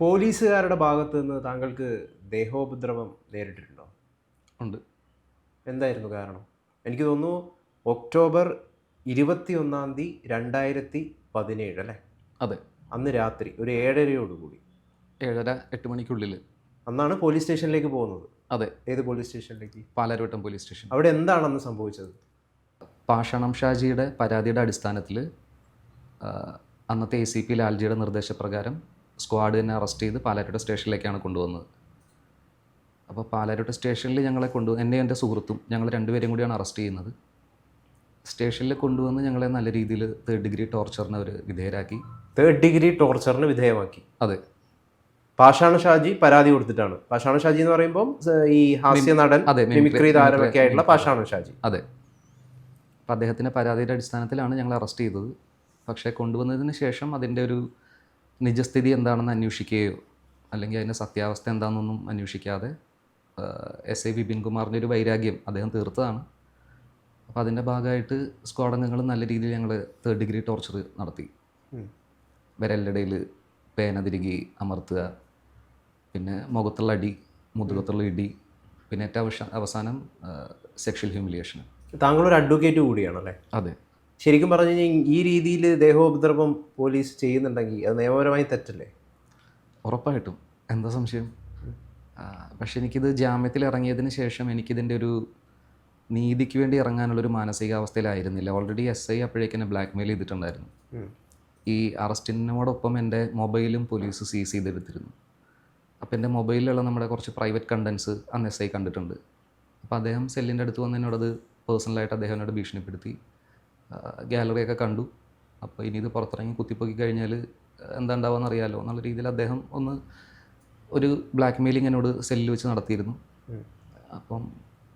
പോലീസുകാരുടെ ഭാഗത്ത് നിന്ന് താങ്കൾക്ക് ദേഹോപദ്രവം നേരിട്ടിട്ടുണ്ടോ? ഉണ്ട്. എന്തായിരുന്നു കാരണം? എനിക്ക് തോന്നുന്നു ഒക്ടോബർ ഇരുപത്തി ഒന്നാം തീയതി രണ്ടായിരത്തി പതിനേഴ് അല്ലേ? അതെ. അന്ന് രാത്രി ഒരു ഏഴരയോടുകൂടി. ഏഴര എട്ട് മണിക്കുള്ളിൽ അന്നാണ് പോലീസ് സ്റ്റേഷനിലേക്ക് പോകുന്നത്. അതെ. ഏത് പോലീസ് സ്റ്റേഷനിലേക്ക്? പാലാരിവട്ടം പോലീസ് സ്റ്റേഷൻ അവിടെ എന്താണ് അന്ന് സംഭവിച്ചത്? പാഷണം ഷാജിയുടെ പരാതിയുടെ അടിസ്ഥാനത്തിൽ അന്നത്തെ എ സി പി ലാൽജിയുടെ നിർദ്ദേശപ്രകാരം സ്ക്വാഡ് തന്നെ അറസ്റ്റ് ചെയ്ത് പാലാരിവട്ടം സ്റ്റേഷനിലേക്കാണ് കൊണ്ടുവന്നത്. അപ്പോൾ പാലാരിവട്ടം സ്റ്റേഷനിൽ ഞങ്ങളെ കൊണ്ടു എന്നെ എന്റെ സുഹൃത്തും ഞങ്ങൾ രണ്ടുപേരും കൂടിയാണ് അറസ്റ്റ് ചെയ്യുന്നത്. സ്റ്റേഷനിൽ കൊണ്ടുവന്ന് ഞങ്ങളെ നല്ല രീതിയിൽ തേർഡ് ഡിഗ്രി ടോർച്ചറിന് അവർ വിധേയരാക്കി. തേർഡ് ഡിഗ്രി ടോർച്ചറിന് വിധേയമാക്കി. അതെ. പാഷാണ ഷാജി പരാതി കൊടുത്തിട്ടാണ്. പാഷാണ ഷാജി എന്ന് പറയുമ്പോൾ ഈ ഹാസ്യ നടൻ അതെ, മിമിക്രി താരമൊക്കെ ആയിട്ടുള്ള പാഷാണ് ഷാജി. അതെ. അപ്പോൾ അദ്ദേഹത്തിന്റെ പരാതിയുടെ അടിസ്ഥാനത്തിലാണ് ഞങ്ങൾ അറസ്റ്റ് ചെയ്തത്. പക്ഷേ കൊണ്ടുവന്നതിന് ശേഷം അതിന്റെ ഒരു നിജസ്ഥിതി എന്താണെന്ന് അന്വേഷിക്കുകയോ അല്ലെങ്കിൽ അതിന്റെ സത്യാവസ്ഥ എന്താണെന്നൊന്നും അന്വേഷിക്കാതെ എസ് എ വിപിൻ കുമാറിന്റെ ഒരു വൈരാഗ്യം അദ്ദേഹം തീർത്തതാണ്. അപ്പോൾ അതിന്റെ ഭാഗമായിട്ട് സ്ക്വാഡ് അംഗങ്ങൾ നല്ല രീതിയിൽ ഞങ്ങൾ തേർഡ് ഡിഗ്രി ടോർച്ചർ നടത്തി. വിരലിടയിൽ പേന തിരികെ അമർത്തുക പിന്നെ മുഖത്തുള്ള അടി മുതുകത്തുള്ള ഇടി പിന്നെ ഏറ്റവും അവസാനം സെക്ഷൽ ഹ്യൂമിലിയേഷൻ താങ്കളൊരു അഡ്വക്കേറ്റ് കൂടിയാണല്ലേ? അതെ. ശരിക്കും പറഞ്ഞു കഴിഞ്ഞാൽ ഈ രീതിയിൽ ദേഹോപദ്രവം പോലീസ് ചെയ്യുന്നുണ്ടെങ്കിൽ അത് നിയമപരമായി തെറ്റല്ലേ? ഉറപ്പായിട്ടും. എന്താ സംശയം? പക്ഷെ എനിക്കിത് ജാമ്യത്തിൽ ഇറങ്ങിയതിന് ശേഷം എനിക്കിതിന്റെ ഒരു നീതിക്ക് വേണ്ടി ഇറങ്ങാനുള്ളൊരു മാനസികാവസ്ഥയിലായിരുന്നില്ല. ഓൾറെഡി എസ് ഐ അപ്പോഴേക്കും എന്നെ ബ്ലാക്ക് മെയിൽ ചെയ്തിട്ടുണ്ടായിരുന്നു ഈ അറസ്റ്റിനോടൊപ്പം എന്റെ മൊബൈലും പോലീസ് സീസ് ചെയ്തെടുത്തിരുന്നു. അപ്പോൾ എന്റെ മൊബൈലിലുള്ള നമ്മുടെ കുറച്ച് പ്രൈവറ്റ് കണ്ടൻസ് അന്ന് എസ് ഐ കണ്ടിട്ടുണ്ട്. അപ്പോൾ അദ്ദേഹം സെല്ലിന്റെ അടുത്ത് വന്ന് എന്നോടത് പേഴ്സണലായിട്ട് അദ്ദേഹം എന്നോട് ഭീഷണിപ്പെടുത്തി. ഗാലറിയൊക്കെ കണ്ടു. അപ്പോൾ ഇനി ഇത് പുറത്തിറങ്ങി കുത്തിപ്പൊക്കി കഴിഞ്ഞാൽ എന്താ ഉണ്ടാവുക അറിയാലോ എന്നുള്ള രീതിയിൽ അദ്ദേഹം ഒന്ന് ഒരു ബ്ലാക്ക് മെയിലിംഗ് എന്നോട് സെല്ലിൽ വെച്ച് നടത്തിയിരുന്നു. അപ്പം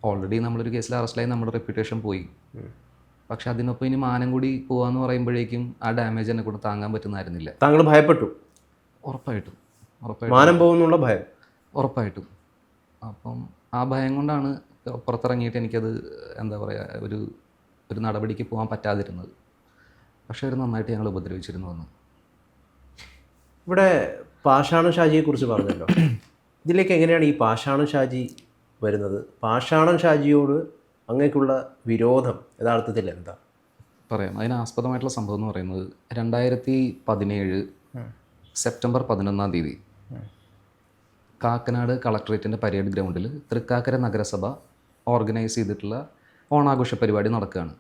ഓൾറെഡി നമ്മളൊരു കേസിൽ അറസ്റ്റിലായി നമ്മുടെ റെപ്യൂട്ടേഷൻ പോയി. പക്ഷെ അതിനൊപ്പം ഇനി മാനം കൂടി പോകാന്ന് പറയുമ്പോഴേക്കും ആ ഡാമേജ് എന്നെ കൂടെ താങ്ങാൻ പറ്റുന്നതായിരുന്നില്ല താങ്കൾ ഭയപ്പെട്ടു? ഉറപ്പായിട്ടും. ഉറപ്പായിട്ടും. മാനം പോകുന്നുള്ള ഭയം? ഉറപ്പായിട്ടും. അപ്പം ആ ഭയം കൊണ്ടാണ് പുറത്തിറങ്ങിയിട്ട് എനിക്കത് എന്താ പറയുക ഒരു ഒരു നടപടിക്ക് പോകാൻ പറ്റാതിരുന്നത്. പക്ഷേ അവർ നന്നായിട്ട് ഞങ്ങൾ ഉപദ്രവിച്ചിരുന്നു വന്നു ഇവിടെ പാഷാണ ഷാജിയെ കുറിച്ച് പറഞ്ഞല്ലോ. ഇതിലേക്ക് എങ്ങനെയാണ് ഈ പാഷാണ ഷാജി വരുന്നത്? പാഷാണ ഷാജിയോട് അങ്ങേക്കുള്ള വിരോധം യഥാർത്ഥത്തിൽ എന്താ? പറയാം. അതിന് ആസ്പദമായിട്ടുള്ള സംഭവം എന്ന് പറയുന്നത് രണ്ടായിരത്തി പതിനേഴ് സെപ്റ്റംബർ പതിനൊന്നാം തീയതി കാക്കനാട് കളക്ടറേറ്റിന്റെ പരേഡ് ഗ്രൗണ്ടിൽ തൃക്കാക്കര നഗരസഭ ഓർഗനൈസ് ചെയ്തിട്ടുള്ള ഓണാഘോഷ പരിപാടി നടക്കുകയാണ്.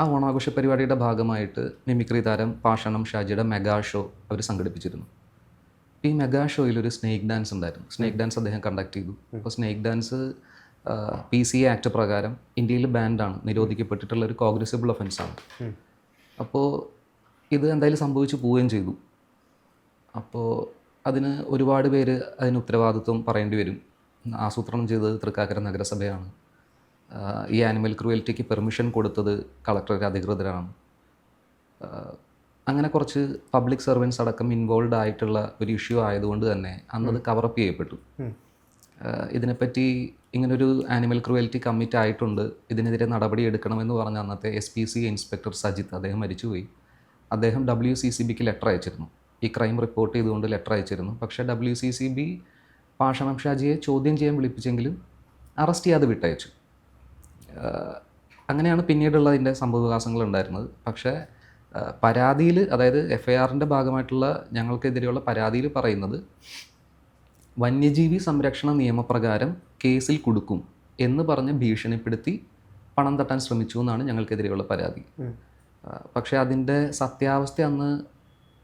ആ ഓണാഘോഷ പരിപാടിയുടെ ഭാഗമായിട്ട് മിമിക്രി താരം പാഷണം ഷാജിയുടെ മെഗാ ഷോ അവർ സംഘടിപ്പിച്ചിരുന്നു. ഈ മെഗാ ഷോയിൽ ഒരു സ്നേക്ക് ഡാൻസ് ഉണ്ടായിരുന്നു. സ്നേക്ക് ഡാൻസ് അദ്ദേഹം കണ്ടക്ട് ചെയ്തു. അപ്പോൾ snake dance P C A act പ്രകാരം ഇന്ത്യയിൽ ബാൻഡാണ് നിരോധിക്കപ്പെട്ടിട്ടുള്ള ഒരു കോഗ്രസിബിൾ ഒഫൻസാണ് അപ്പോൾ ഇത് എന്തായാലും സംഭവിച്ചു പോവുകയും ചെയ്തു. അപ്പോൾ അതിന് ഒരുപാട് പേര് അതിന് ഉത്തരവാദിത്വം പറയേണ്ടി വരും. ആസൂത്രണം ചെയ്തത് തൃക്കാക്കര നഗരസഭയാണ്. ഈ ആനിമൽ ക്രൂവൽറ്റിക്ക് പെർമിഷൻ കൊടുത്തത് കളക്ടർ അധികൃതരാണ്. അങ്ങനെ കുറച്ച് പബ്ലിക് സർവൻസ് അടക്കം ഇൻവോൾവ് ആയിട്ടുള്ള ഒരു ഇഷ്യൂ ആയതുകൊണ്ട് തന്നെ അന്നത് കവറപ്പ് ചെയ്യപ്പെട്ടു. ഇതിനെപ്പറ്റി ഇങ്ങനൊരു ആനിമൽ ക്രൂവൽറ്റി കമ്മിറ്റ് ആയിട്ടുണ്ട്. ഇതിനെതിരെ നടപടി എടുക്കണമെന്ന് പറഞ്ഞ അന്നത്തെ S P C inspector Sajith അദ്ദേഹം മരിച്ചുപോയി. അദ്ദേഹം ഡബ്ല്യു സി സി ബിക്ക് ലെറ്റർ അയച്ചിരുന്നു. ഈ ക്രൈം റിപ്പോർട്ട് ചെയ്തുകൊണ്ട് ലെറ്റർ അയച്ചിരുന്നു. പക്ഷേ W C C B Pashanam ഷാജിയെ ചോദ്യം ചെയ്യാൻ വിളിപ്പിച്ചെങ്കിലും അറസ്റ്റ് ചെയ്യാതെ വിട്ടയച്ചു. അങ്ങനെയാണ് പിന്നീടുള്ള അതിന്റെ സംഭവവികാസങ്ങൾ ഉണ്ടായിരുന്നത് പക്ഷേ പരാതിയിൽ അതായത് എഫ് ഐ ആറിന്റെ ഭാഗമായിട്ടുള്ള ഞങ്ങൾക്കെതിരെയുള്ള പരാതിയിൽ പറയുന്നത് വന്യജീവി സംരക്ഷണ നിയമപ്രകാരം കേസിൽ കൊടുക്കും എന്ന് പറഞ്ഞ് ഭീഷണിപ്പെടുത്തി പണം തട്ടാൻ ശ്രമിച്ചു എന്നാണ് ഞങ്ങൾക്കെതിരെയുള്ള പരാതി. പക്ഷേ അതിന്റെ സത്യാവസ്ഥ അന്ന്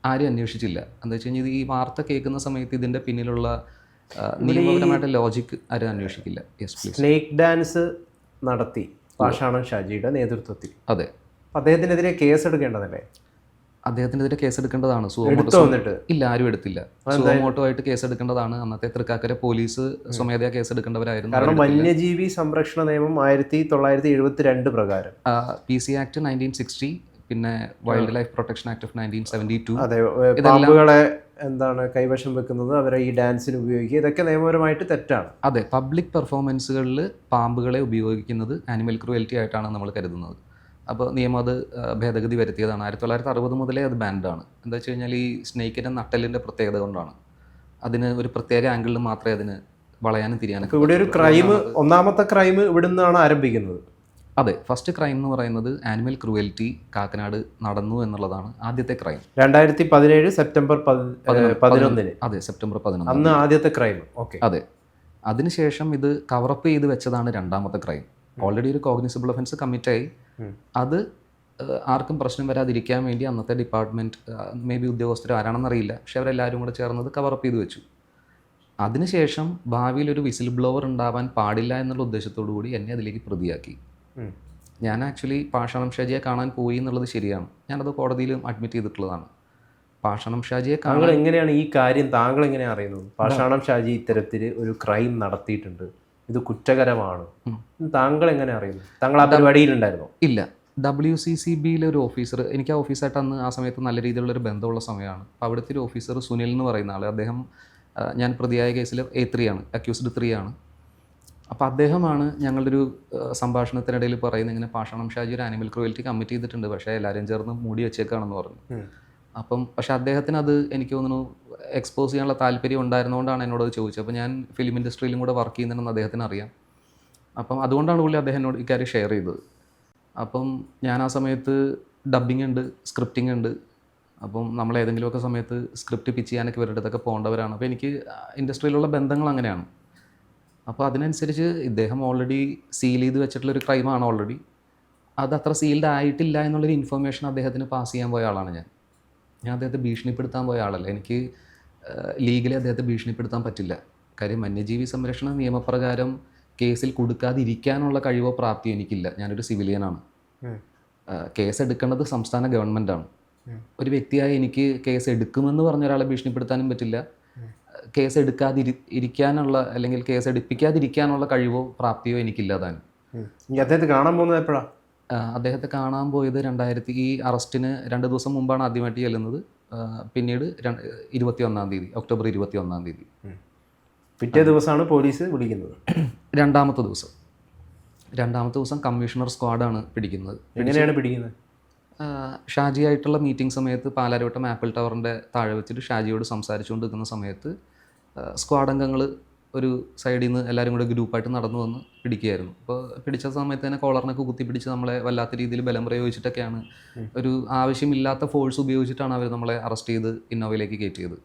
ആരും അന്വേഷിച്ചില്ല. എന്താ വെച്ച് കഴിഞ്ഞാൽ ഈ വാർത്ത കേൾക്കുന്ന സമയത്ത് ഇതിന്റെ പിന്നിലുള്ള നിയമപരമായിട്ട് ലോജിക്ക് ആരും അന്വേഷിക്കില്ല. യെസ് പ്ലീസ് സ്നേക്ക് ഡാൻസ് നടത്തി പാഷാണൻ ഷാജിയുടെ നേതൃത്വത്തിൽ. അതെ. അദ്ദേഹത്തിനെതിരെ കേസ് എടുക്കേണ്ടതല്ലേ? അദ്ദേഹത്തിനെതിരെ കേസെടുക്കേണ്ടതാണ് സുഖമോട്ടോ ഇല്ല ആരും എടുത്തില്ല. സുഖമോട്ടോ ആയിട്ട് കേസെടുക്കേണ്ടതാണ് അന്നത്തെ തൃക്കാക്കര പോലീസ് സ്വമേധയാ കേസെടുക്കേണ്ടവരായിരുന്നു കാരണം വന്യജീവി സംരക്ഷണ നിയമം ആയിരത്തി തൊള്ളായിരത്തി എഴുപത്തി രണ്ട് പ്രകാരം P C act nineteen sixty പിന്നെ wildlife protection act of nineteen seventy two. എന്താണ് കൈവശം വെക്കുന്നത് അവരെ ഈ ഡാൻസിന് ഉപയോഗിക്കുക. ഇതൊക്കെ നിയമപരമായിട്ട് തെറ്റാണ്. അതെ പബ്ലിക് പെർഫോമൻസുകളിൽ പാമ്പുകളെ ഉപയോഗിക്കുന്നത് ആനിമൽ ക്രുവൽറ്റി ആയിട്ടാണ് നമ്മൾ കരുതുന്നത്. അപ്പോൾ നിയമം അത് ഭേദഗതി വരുത്തിയതാണ്. ആയിരത്തി തൊള്ളായിരത്തി അറുപത് മുതലേ അത് ബാൻഡാണ്. എന്താ വെച്ച് കഴിഞ്ഞാൽ ഈ സ്നേക്കിന്റെ നട്ടലിന്റെ പ്രത്യേകത കൊണ്ടാണ്. അതിന് ഒരു പ്രത്യേക ആംഗിളിൽ മാത്രമേ അതിന് വളയാനും തിരിയാനും ഇവിടെ ഒരു ക്രൈം ഒന്നാമത്തെ ക്രൈം ഇവിടെ നിന്നാണ് ആരംഭിക്കുന്നത്. അതെ ഫസ്റ്റ് ക്രൈം എന്ന് പറയുന്നത് ആനിമൽ ക്രൂവൽറ്റി കാക്കനാട് നടന്നു എന്നുള്ളതാണ് ആദ്യത്തെ ക്രൈം രണ്ടായിരത്തി പതിനേഴ് സെപ്റ്റംബർ പതിനൊന്നിന്. അതെ സെപ്റ്റംബർ പതിനൊന്ന്. അന്ന് ആദ്യത്തെ ക്രൈം ഓക്കെ അതെ. അതിനുശേഷം ഇത് കവറപ്പ് ചെയ്ത് വെച്ചതാണ് രണ്ടാമത്തെ ക്രൈം ഓൾറെഡി ഒരു കോഗ്നിസിബിൾ ഒഫൻസ് കമ്മിറ്റായി ആയി. അത് ആർക്കും പ്രശ്നം വരാതിരിക്കാൻ വേണ്ടി അന്നത്തെ ഡിപ്പാർട്ട്മെന്റ് മേ ബി ഉദ്യോഗസ്ഥർ ആരാണെന്നറിയില്ല. പക്ഷെ അവരെല്ലാവരും കൂടെ ചേർന്നത് കവറപ്പ് ചെയ്ത് വെച്ചു. അതിനുശേഷം ഭാവിയിൽ ഒരു വിസിൽ ബ്ലോവർ ഉണ്ടാവാൻ പാടില്ല എന്നുള്ള ഉദ്ദേശത്തോടു കൂടി എന്നെ അതിലേക്ക് പ്രതിയാക്കി. ഞാൻ ആക്ച്വലി പാഷാണം ഷാജിയെ കാണാൻ പോയി എന്നുള്ളത് ശരിയാണ്. ഞാനത് കോടതിയിലും അഡ്മിറ്റ് ചെയ്തിട്ടുള്ളതാണ്. പാഷാണം ഷാജിയെ താങ്കൾ എങ്ങനെയാണ് ഈ കാര്യം താങ്കൾ എങ്ങനെയാണ് അറിയുന്നത്? പാഷാണം ഷാജി ഇത്തരത്തിൽ ഒരു ക്രൈം നടത്തിയിട്ടുണ്ട്. ഇത് കുറ്റകരമാണ്. താങ്കൾ എങ്ങനെ അറിയുന്നു? താങ്കൾ ആ പരിപാടിയിലുണ്ടായിരുന്നോ ഇല്ല. ഡബ്ല്യു സി സി ബിയിലെ ഒരു ഓഫീസർ എനിക്ക് ആ ഓഫീസായിട്ട് അന്ന് ആ സമയത്ത് നല്ല രീതിയിലുള്ള ഒരു ബന്ധമുള്ള സമയമാണ്. അപ്പോൾ അവിടുത്തെ ഒരു ഓഫീസർ സുനിൽ എന്ന് പറയുന്ന ആൾ അദ്ദേഹം ഞാൻ പ്രതിയായ കേസിൽ എ ത്രീ ആണ് അക്യൂസ്ഡ് ത്രീ ആണ്. അപ്പോൾ അദ്ദേഹമാണ് ഞങ്ങളുടെ ഒരു സംഭാഷണത്തിനിടയിൽ പറയുന്നത് ഇങ്ങനെ പാഷാണം ഷാജി ഒരു ആനിമൽ ക്രുവൽറ്റി കമ്മിറ്റ് ചെയ്തിട്ടുണ്ട്. പക്ഷേ എല്ലാവരും ചേർന്ന് മൂടി വെച്ചേക്കാണെന്ന് പറഞ്ഞു. അപ്പം പക്ഷെ അദ്ദേഹത്തിന് അത് എനിക്ക് തോന്നുന്നു എക്സ്പോസ് ചെയ്യാനുള്ള താല്പര്യം ഉണ്ടായിരുന്നുകൊണ്ടാണ് എന്നോട് അത് ചോദിച്ചത്. അപ്പോൾ ഞാൻ ഫിലിം ഇൻഡസ്ട്രിയിലും കൂടെ വർക്ക് ചെയ്യുന്നുണ്ടെന്ന് അദ്ദേഹത്തിന് അറിയാം. അപ്പം അതുകൊണ്ടാണ് പുള്ളി അദ്ദേഹം എന്നോട് ഇക്കാര്യം ഷെയർ ചെയ്തത്. അപ്പം ഞാൻ ആ സമയത്ത് ഡബ്ബിംഗ് ഉണ്ട് സ്ക്രിപ്റ്റിംഗ് ഉണ്ട്. അപ്പം നമ്മൾ ഏതെങ്കിലുമൊക്കെ സമയത്ത് സ്ക്രിപ്റ്റ് പിച്ച് ചെയ്യാനൊക്കെ ഇവരുടെ അടുത്തൊക്കെ പോകേണ്ടവരാണ്. അപ്പോൾ എനിക്ക് ഇൻഡസ്ട്രിയിലുള്ള ബന്ധങ്ങൾ അങ്ങനെയാണ്. അപ്പോൾ അതിനനുസരിച്ച് ഇദ്ദേഹം ഓൾറെഡി സീൽ ചെയ്ത് വെച്ചിട്ടുള്ളൊരു ക്രൈമാണ് ഓൾറെഡി അത് അത്ര സീൽഡ് ആയിട്ടില്ല എന്നുള്ളൊരു ഇൻഫർമേഷൻ അദ്ദേഹത്തിന് പാസ് ചെയ്യാൻ പോയ ആളാണ് ഞാൻ. ഞാൻ അദ്ദേഹത്തെ ഭീഷണിപ്പെടുത്താൻ പോയ ആളല്ല. എനിക്ക് ലീഗലി അദ്ദേഹത്തെ ഭീഷണിപ്പെടുത്താൻ പറ്റില്ല. കാര്യം വന്യജീവി സംരക്ഷണ നിയമപ്രകാരം കേസിൽ കൊടുക്കാതിരിക്കാനുള്ള കഴിവോ പ്രാപ്തിയോ എനിക്കില്ല. ഞാനൊരു സിവിലിയനാണ് കേസ് എടുക്കേണ്ടത് സംസ്ഥാന ഗവൺമെന്റാണ് ഒരു വ്യക്തിയായി എനിക്ക് കേസ് എടുക്കുമെന്ന് പറഞ്ഞ ഒരാളെ ഭീഷണിപ്പെടുത്താനും പറ്റില്ല. കേസ് എടുക്കാതിരി ഇരിക്കാനുള്ള അല്ലെങ്കിൽ കേസ് എടുപ്പിക്കാതിരിക്കാനുള്ള കഴിവോ പ്രാപ്തിയോ എനിക്കില്ലാതാനും ഈ അദ്ദേഹത്തെ കാണാൻ പോകുന്നത് എപ്പോഴാ? ആ, അദ്ദേഹത്തെ കാണാൻ പോയത് രണ്ടായിരത്തി ഈ അറസ്റ്റിന് രണ്ട് ദിവസം മുമ്പാണ് ആദ്യമായിട്ട് ചെല്ലുന്നത്. പിന്നീട് ഇരുപത്തി ഒന്നാം തീയതി ഒക്ടോബർ ഇരുപത്തി ഒന്നാം തീയതി പിറ്റേ ദിവസമാണ് പോലീസ് വിളിക്കുന്നത് രണ്ടാമത്തെ ദിവസം. രണ്ടാമത്തെ ദിവസം കമ്മീഷണർ സ്ക്വാഡാണ് പിടിക്കുന്നത്. എങ്ങനെയാണ് പിടിക്കുന്നത്? ഷാജിയായിട്ടുള്ള മീറ്റിംഗ് സമയത്ത് പാലാരിവട്ടം ആപ്പിൾ ടവറിന്റെ താഴെ വെച്ചിട്ട് ഷാജിയോട് സംസാരിച്ചുകൊണ്ട് നിൽക്കുന്ന സമയത്ത് സ്ക്വാഡ് അംഗങ്ങൾ ഒരു സൈഡിൽ നിന്ന് എല്ലാവരും കൂടെ ഗ്രൂപ്പായിട്ട് നടന്നു വന്ന് പിടിക്കുകയായിരുന്നു. അപ്പോൾ പിടിച്ച സമയത്ത് തന്നെ കോളറിനൊക്കെ കുത്തിപ്പിടിച്ച് നമ്മളെ വല്ലാത്ത രീതിയിൽ ബലം പ്രയോഗിച്ചിട്ടൊക്കെയാണ് ഒരു ആവശ്യമില്ലാത്ത ഫോഴ്സ് ഉപയോഗിച്ചിട്ടാണ് അവർ നമ്മളെ അറസ്റ്റ് ചെയ്ത് ഇന്നോവയിലേക്ക് കയറ്റിയത്.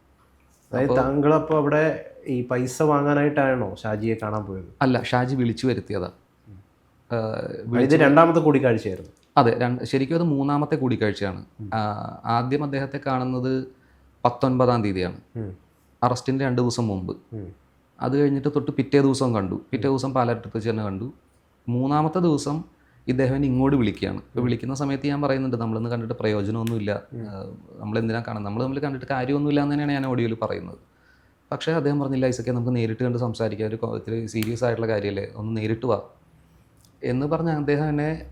അതായത് താങ്കൾ അപ്പോൾ അവിടെ ഈ പൈസ വാങ്ങാനായിട്ടാണോ ഷാജിയെ കാണാൻ പോയത്? അല്ല ഷാജി വിളിച്ചു വരുത്തിയതാ. വിളിച്ച് ഇത് രണ്ടാമത്തെ കൂടിക്കാഴ്ചയായിരുന്നു. അതെ രണ്ട് ശരിക്കും അത് മൂന്നാമത്തെ കൂടിക്കാഴ്ചയാണ്. ആദ്യം അദ്ദേഹത്തെ കാണുന്നത് പത്തൊൻപതാം തീയതിയാണ്. അറസ്റ്റിന്റെ രണ്ട് ദിവസം മുമ്പ്. അത് കഴിഞ്ഞിട്ട് തൊട്ട് പിറ്റേ ദിവസം കണ്ടു. പിറ്റേ ദിവസം പാലാരിട്ടത്ത് വെച്ച് തന്നെ കണ്ടു. മൂന്നാമത്തെ ദിവസം ഇദ്ദേഹം എന്നെ ഇങ്ങോട്ട് വിളിക്കുകയാണ്. ഇപ്പോൾ വിളിക്കുന്ന സമയത്ത് ഞാൻ പറയുന്നുണ്ട് നമ്മളിന്ന് കണ്ടിട്ട് പ്രയോജനമൊന്നുമില്ല. നമ്മൾ എന്തിനാ കാണുന്നത്? നമ്മൾ തമ്മിൽ കണ്ടിട്ട് കാര്യമൊന്നുമില്ല എന്ന് തന്നെയാണ് ഞാൻ ഓഡിയോയിൽ പറയുന്നത്. പക്ഷേ അദ്ദേഹം പറഞ്ഞില്ല ഐസക്കെ നമുക്ക് നേരിട്ട് കണ്ട് സംസാരിക്കാം. ഒരു ഇത്തിരി സീരിയസ് ആയിട്ടുള്ള കാര്യമല്ലേ? ഒന്ന് നേരിട്ട് വാ. എന്ന് പറഞ്ഞ് അദ്ദേഹം എന്നെ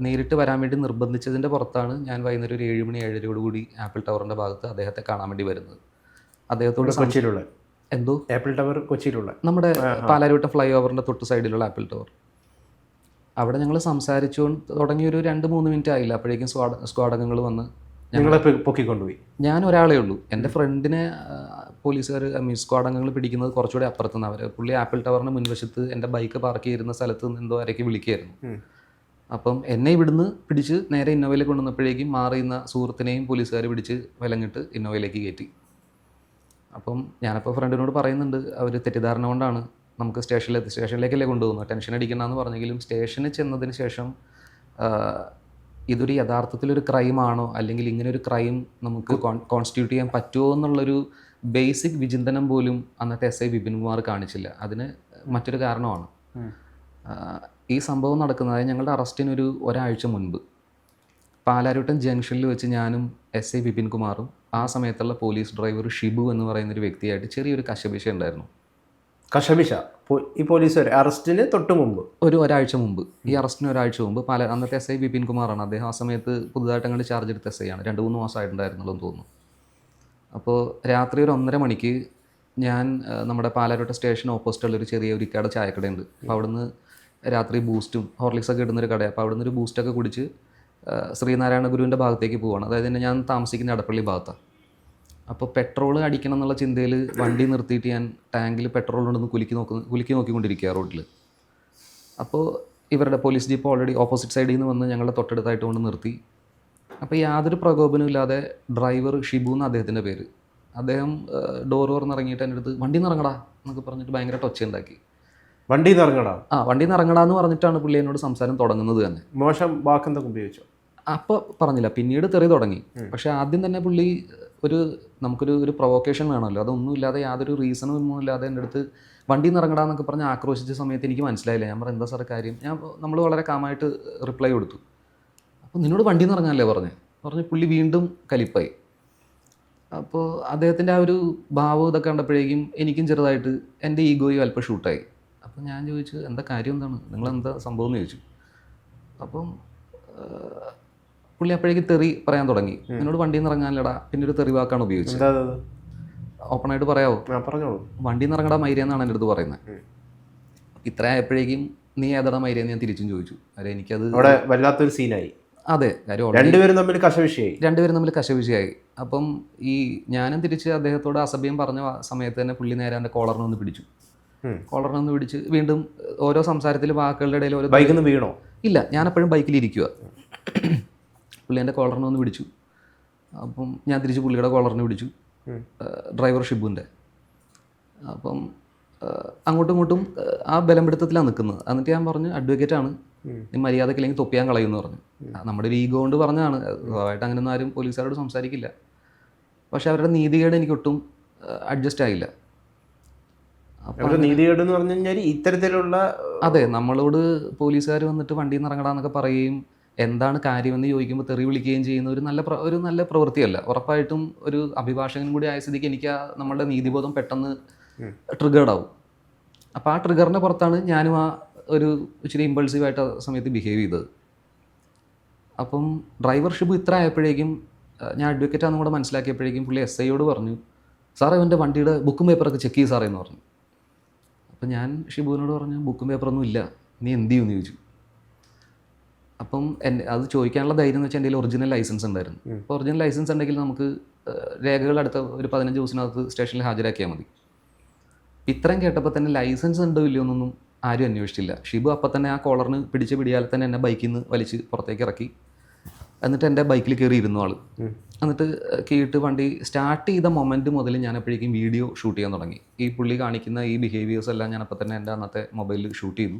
നേരിട്ട് വരാൻ വേണ്ടി നിർബന്ധിച്ചതിന്റെ പുറത്താണ് ഞാൻ വൈകുന്നേരം ഒരു ഏഴ് മണി ഏഴരയോടുകൂടി ആപ്പിൾ ടവറിന്റെ ഭാഗത്ത് അദ്ദേഹത്തെ കാണാൻ വേണ്ടി വരുന്നത്. അദ്ദേഹത്തോട് കൊച്ചിയിലുള്ള. എന്തോ? ആപ്പിൾ ടവർ കൊച്ചിയിലുള്ള. നമ്മുടെ പാലാരിവട്ട ഫ്ലൈ ഓവറിന്റെ തൊട്ട് സൈഡിലുള്ള ആപ്പിൾ ടവർ. അവിടെ ഞങ്ങൾ സംസാരിച്ചു തുടങ്ങി ഒരു രണ്ട് മൂന്ന് മിനിറ്റ് ആയില്ല. അപ്പോഴേക്കും സ്ക്വാഡ് സ്ക്വാഡംഗങ്ങൾ വന്ന് ഞങ്ങളെ പൊക്കിക്കൊണ്ടുപോയി. ഞാൻ ഒരാളേ ഉള്ളൂ. എന്റെ ഫ്രണ്ടിനെ പോലീസുകാർ മീൻ സ്ക്വാഡ് അംഗങ്ങൾ പിടിക്കുന്നത് കുറച്ചുകൂടി അപ്പുറത്തുനിന്ന്. അവർ പുള്ളി ആപ്പിൾ ടവറിന് മുൻവശത്ത് എന്റെ ബൈക്ക് പാർക്ക് ചെയ്തിരുന്ന സ്ഥലത്ത് നിന്ന് എന്തോ ആരൊക്കെ വിളിക്കുകയായിരുന്നു അപ്പം എന്നെ ഇവിടുന്ന് പിടിച്ച് നേരെ ഇന്നോവയിലേക്ക് കൊണ്ടുവന്നപ്പോഴേക്കും മാറിയുന്ന സുഹൃത്തിനെയും പോലീസുകാർ പിടിച്ച് വിലങ്ങിട്ട് ഇന്നോവയിലേക്ക് കയറ്റി. അപ്പം ഞാനപ്പോൾ ഫ്രണ്ടിനോട് പറയുന്നുണ്ട് അവർ തെറ്റിദ്ധാരണ കൊണ്ടാണ് നമുക്ക് സ്റ്റേഷനിലെ സ്റ്റേഷനിലേക്കല്ലേ കൊണ്ടുപോകുന്നത്. ടെൻഷൻ അടിക്കണമെന്ന് പറഞ്ഞെങ്കിലും സ്റ്റേഷനിൽ ചെന്നതിന് ശേഷം ഇതൊരു യഥാർത്ഥത്തിലൊരു ക്രൈമാണോ? അല്ലെങ്കിൽ ഇങ്ങനെ ഒരു ക്രൈം നമുക്ക് കോൺസ്റ്റിറ്റ്യൂട്ട് ചെയ്യാൻ പറ്റുമോ എന്നുള്ളൊരു ബേസിക് വിചിന്തനം പോലും അന്നത്തെ എസ് ഐ വിപിൻ കുമാർ കാണിച്ചില്ല. അതിന് മറ്റൊരു കാരണമാണ്. ഈ സംഭവം നടക്കുന്നത് ഞങ്ങളുടെ അറസ്റ്റിനൊരു ഒരാഴ്ച മുൻപ്. പാലാരുട്ടൻ ജംഗ്ഷനിൽ വെച്ച് ഞാനും എസ് ഐ വിപിൻ കുമാറും ആ സമയത്തുള്ള പോലീസ് ഡ്രൈവർ ഷിബു എന്ന് പറയുന്ന ഒരു വ്യക്തിയായിട്ട് ചെറിയൊരു കശപിശ ഉണ്ടായിരുന്നു. കഷമിഷ ഈ പോലീസ് അറസ്റ്റിന് തൊട്ട് മുമ്പ്. ഒരു ഒരാഴ്ച മുമ്പ്. ഈ അറസ്റ്റിന് ഒരാഴ്ച മുമ്പ് പല അന്നത്തെ എസ് ഐ വിപിൻ കുമാറാണ്. അദ്ദേഹം ആ സമയത്ത് പുതുതായിട്ട് അങ്ങോട്ട് ചാർജ് എടുത്ത എസ് ഐ ആണ്. രണ്ട് മൂന്ന് മാസമായിട്ടുണ്ടായിരുന്നുള്ളൂ എന്ന് തോന്നുന്നു. അപ്പോൾ രാത്രി ഒരു ഒന്നര മണിക്ക് ഞാൻ നമ്മുടെ പാലാരോട്ട സ്റ്റേഷൻ ഓപ്പോസിറ്റുള്ള ഒരു ചെറിയ ഒരു ഇക്കാട് ചായക്കടയുണ്ട്. അപ്പോൾ അവിടുന്ന് രാത്രി ബൂസ്റ്റും ഹോർലിക്സ് ഒക്കെ ഇടുന്നൊരു കടയാണ് അപ്പോൾ അവിടുന്ന് ഒരു ബൂസ്റ്റൊക്കെ കുടിച്ച് ശ്രീനാരായണ ഗുരുവിന്റെ ഭാഗത്തേക്ക് പോവാണ്. അതായത് തന്നെ ഞാൻ താമസിക്കുന്ന അടപ്പള്ളി ഭാഗത്താണ് അപ്പോൾ പെട്രോൾ അടിക്കണം എന്നുള്ള ചിന്തയിൽ വണ്ടി നിർത്തിയിട്ട് ഞാൻ ടാങ്കിൽ പെട്രോൾ ഉണ്ടെന്ന് കുലുക്കി നോക്കുന്ന കുലുക്കി നോക്കിക്കൊണ്ടിരിക്കുക റോഡിൽ അപ്പോൾ ഇവരുടെ പോലീസ് ജീപ്പ് ഓൾറെഡി ഓപ്പോസിറ്റ് സൈഡിൽ നിന്ന് വന്ന് ഞങ്ങളുടെ തൊട്ടടുത്തായിട്ട് കൊണ്ട് നിർത്തി. അപ്പോൾ യാതൊരു പ്രകോപനവും ഇല്ലാതെ ഡ്രൈവർ ഷിബു എന്ന് അദ്ദേഹത്തിന്റെ പേര്. അദ്ദേഹം ഡോർ തുറന്നിറങ്ങിയിട്ട് എന്റെ അടുത്ത് വണ്ടി നിറങ്ങടാ എന്നൊക്കെ പറഞ്ഞിട്ട് ഭയങ്കര ടൊച്ചയുണ്ടാക്കി വണ്ടി ഇറങ്ങടാ? ആ വണ്ടി നിറങ്ങടാ എന്ന് പറഞ്ഞിട്ടാണ് പുള്ളി എന്നോട് സംസാരം തുടങ്ങുന്നത് തന്നെ. മോശം വാക്കെന്തൊക്കെ ഉപയോഗിച്ചോ അപ്പോൾ പറഞ്ഞില്ല പിന്നീട് തെറി തുടങ്ങി. പക്ഷെ ആദ്യം തന്നെ പുള്ളി ഒരു നമുക്കൊരു ഒരു പ്രൊവോക്കേഷൻ വേണമല്ലോ. അതൊന്നുമില്ലാതെ യാതൊരു റീസണും ഒന്നും ഇല്ലാതെ എന്റെ അടുത്ത് വണ്ടി ഇറങ്ങടാന്നൊക്കെ പറഞ്ഞ് ആക്രോശിച്ച സമയത്ത് എനിക്ക് മനസ്സിലായില്ല. ഞാൻ പറഞ്ഞു എന്താ സാറേ കാര്യം? ഞാൻ നമ്മൾ വളരെ കാമായിട്ട് റിപ്ലൈ കൊടുത്തു. അപ്പോൾ നിന്നോട് വണ്ടി ഇറങ്ങാനല്ലേ പറഞ്ഞു? പറഞ്ഞ് പുള്ളി വീണ്ടും കലിപ്പായി. അപ്പോൾ അദ്ദേഹത്തിന്റെ ആ ഒരു ഭാവം ഇതൊക്കെ കണ്ടപ്പോഴേക്കും എനിക്കും ചെറുതായിട്ട് എന്റെ ഈഗോയും അല്പം ഷൂട്ടായി അപ്പോൾ ഞാൻ ചോദിച്ചു എന്താ കാര്യം? എന്താണ്? നിങ്ങളെന്താ സംഭവം? എന്ന് ചോദിച്ചു. അപ്പം പുള്ളി അപ്പോഴേക്ക് തെറി പറയാൻ തുടങ്ങി. എന്നോട് വണ്ടിയിൽ നിന്ന് ഇറങ്ങാനില്ലടാ. പിന്നെ ഒരു തെറി വാക്കാണ് ഉപയോഗിച്ചത്. ഓപ്പൺ ആയിട്ട് പറയാവോ? പറഞ്ഞോളൂ. വണ്ടിയിൽ നിന്ന് ഇറങ്ങടാ മൈര എന്നാണ് എന്റെ അടുത്ത് പറയുന്നത്. ഇത്ര ആയപ്പോഴേക്കും നീ ഏതാടാ മൈര എന്ന് ഞാൻ തിരിച്ചും ചോദിച്ചു. അരെ എനിക്കത് അവിടെ വല്ലാത്തൊരു സീനായി അതെ കാര്യം രണ്ടുപേരും തമ്മിൽ കശവിഷയായി രണ്ടുപേരും തമ്മിൽ കശവിഷയായി അപ്പം ഈ ഞാനും തിരിച്ച് അദ്ദേഹത്തോട് അസഭ്യം പറഞ്ഞ സമയത്ത് തന്നെ പുള്ളി നേരെ എന്റെ കോളറിനെ ഒന്ന് പിടിച്ചു. ഉം. കോളറിനെ ഒന്ന് പിടിച്ച് വീണ്ടും ഓരോ സംസാരത്തിൽ വാക്കുകളുടെ ഇടയിൽ ഓരോ ബൈക്കിൽ നിന്ന് വീണോ? ഇല്ല ഞാൻ അപ്പോഴും ബൈക്കിൽ ഇരിക്കുക പുള്ളി എന്റെ കോളറിനെ ഒന്ന് പിടിച്ചു. അപ്പം ഞാൻ തിരിച്ച് പുള്ളിയുടെ കോളറിനെ പിടിച്ചു. ഡ്രൈവർ ഷിബുവിന്റെ. അപ്പം അങ്ങോട്ടും ഇങ്ങോട്ടും ആ, ബലംപിടുത്തത്തിലാണ് ബലം പിടുത്തത്തിലാണ് നിൽക്കുന്നത്. എന്നിട്ട് ഞാൻ പറഞ്ഞു അഡ്വക്കേറ്റ് ആണ് മര്യാദയ്ക്ക് അല്ലെങ്കിൽ തൊപ്പിയാൻ തൊപ്പിയാൻ കളയുമെന്ന് പറഞ്ഞു. നമ്മുടെ ഒരു ഈഗോ കൊണ്ട് പറഞ്ഞതാണ്. സ്വഭാവമായിട്ട് അങ്ങനെയൊന്നും ആരും പോലീസുകാരോട് സംസാരിക്കില്ല. പക്ഷെ അവരുടെ നീതികേട് എനിക്കൊട്ടും അഡ്ജസ്റ്റ് ആയില്ല. നീതികേട് എന്ന് പറഞ്ഞു കഴിഞ്ഞാൽ ഇത്തരത്തിലുള്ള അതെ നമ്മളോട് പോലീസുകാർ വന്നിട്ട് വണ്ടിയിൽ നിന്ന് ഇറങ്ങടാന്നൊക്കെ പറയുകയും എന്താണ് കാര്യമെന്ന് ചോദിക്കുമ്പോൾ തെറി വിളിക്കുകയും ചെയ്യുന്ന ഒരു നല്ല ഒരു നല്ല പ്രവൃത്തിയല്ല. ഉറപ്പായിട്ടും ഒരു അഭിഭാഷകനും കൂടി ആയ സ്ഥിതിക്ക് എനിക്ക് ആ നമ്മളുടെ നീതിബോധം പെട്ടെന്ന്. ട്രിഗേർഡ് ആവും. അപ്പോൾ ആ ട്രിഗറിന്റെ പുറത്താണ് ഞാനും ആ ഒരു ഇച്ചിരി ഇമ്പൾസീവായിട്ട് ആ സമയത്ത് ബിഹേവ് ചെയ്തത്. അപ്പം ഡ്രൈവർഷിപ്പ് ഇത്ര ആയപ്പോഴേക്കും ഞാൻ അഡ്വക്കേറ്റ് ആണെന്ന് കൂടെ മനസ്സിലാക്കിയപ്പോഴേക്കും പുള്ളി എസ് ഐയോട് പറഞ്ഞു സാറേ അവന്റെ വണ്ടിയുടെ ബുക്കും പേപ്പറൊക്കെ ചെക്ക് ചെയ്യും സാറേ എന്ന് പറഞ്ഞു. അപ്പം ഞാൻ ഷിബുവിനോട് പറഞ്ഞു ബുക്കും പേപ്പറൊന്നും ഇല്ല. നീ എന്ത് ചെയ്യുമെന്ന് ചോദിച്ചു. അപ്പം എന്റെ അത് ചോദിക്കാനുള്ള ധൈര്യം എന്ന് വെച്ചാൽ എന്റെ ഒറിജിനൽ ലൈസൻസ് ഉണ്ടായിരുന്നു. അപ്പോൾ ഒറിജിനൽ ലൈസൻസ് ഉണ്ടെങ്കിൽ നമുക്ക് രേഖകൾ അടുത്ത ഒരു പതിനഞ്ച് ദിവസത്തിനകത്ത് സ്റ്റേഷനിൽ ഹാജരാക്കിയാൽ മതി. ഇത്രയും കേട്ടപ്പോൾ തന്നെ ലൈസൻസ് ഉണ്ടോ ഇല്ലയോ എന്നൊന്നും ആരും അന്വേഷിച്ചില്ല. ഷിബു അപ്പം തന്നെ ആ കോളറിന് പിടിച്ച പിടിയാൽ തന്നെ എന്നെ ബൈക്കിൽ നിന്ന് വലിച്ച് പുറത്തേക്ക് ഇറക്കി. എന്നിട്ട് എന്റെ ബൈക്കിൽ കയറി ഇരുന്നു ആൾ എന്നിട്ട് കീട്ട് വണ്ടി സ്റ്റാർട്ട് ചെയ്ത മൊമെന്റ് മുതൽ ഞാൻ എപ്പോഴേക്കും വീഡിയോ ഷൂട്ട് ചെയ്യാൻ തുടങ്ങി. ഈ പുള്ളി കാണിക്കുന്ന ഈ ബിഹേവിയേഴ്സ് എല്ലാം ഞാൻ അപ്പം തന്നെ എന്റെ അന്നത്തെ മൊബൈലിൽ ഷൂട്ട് ചെയ്തു.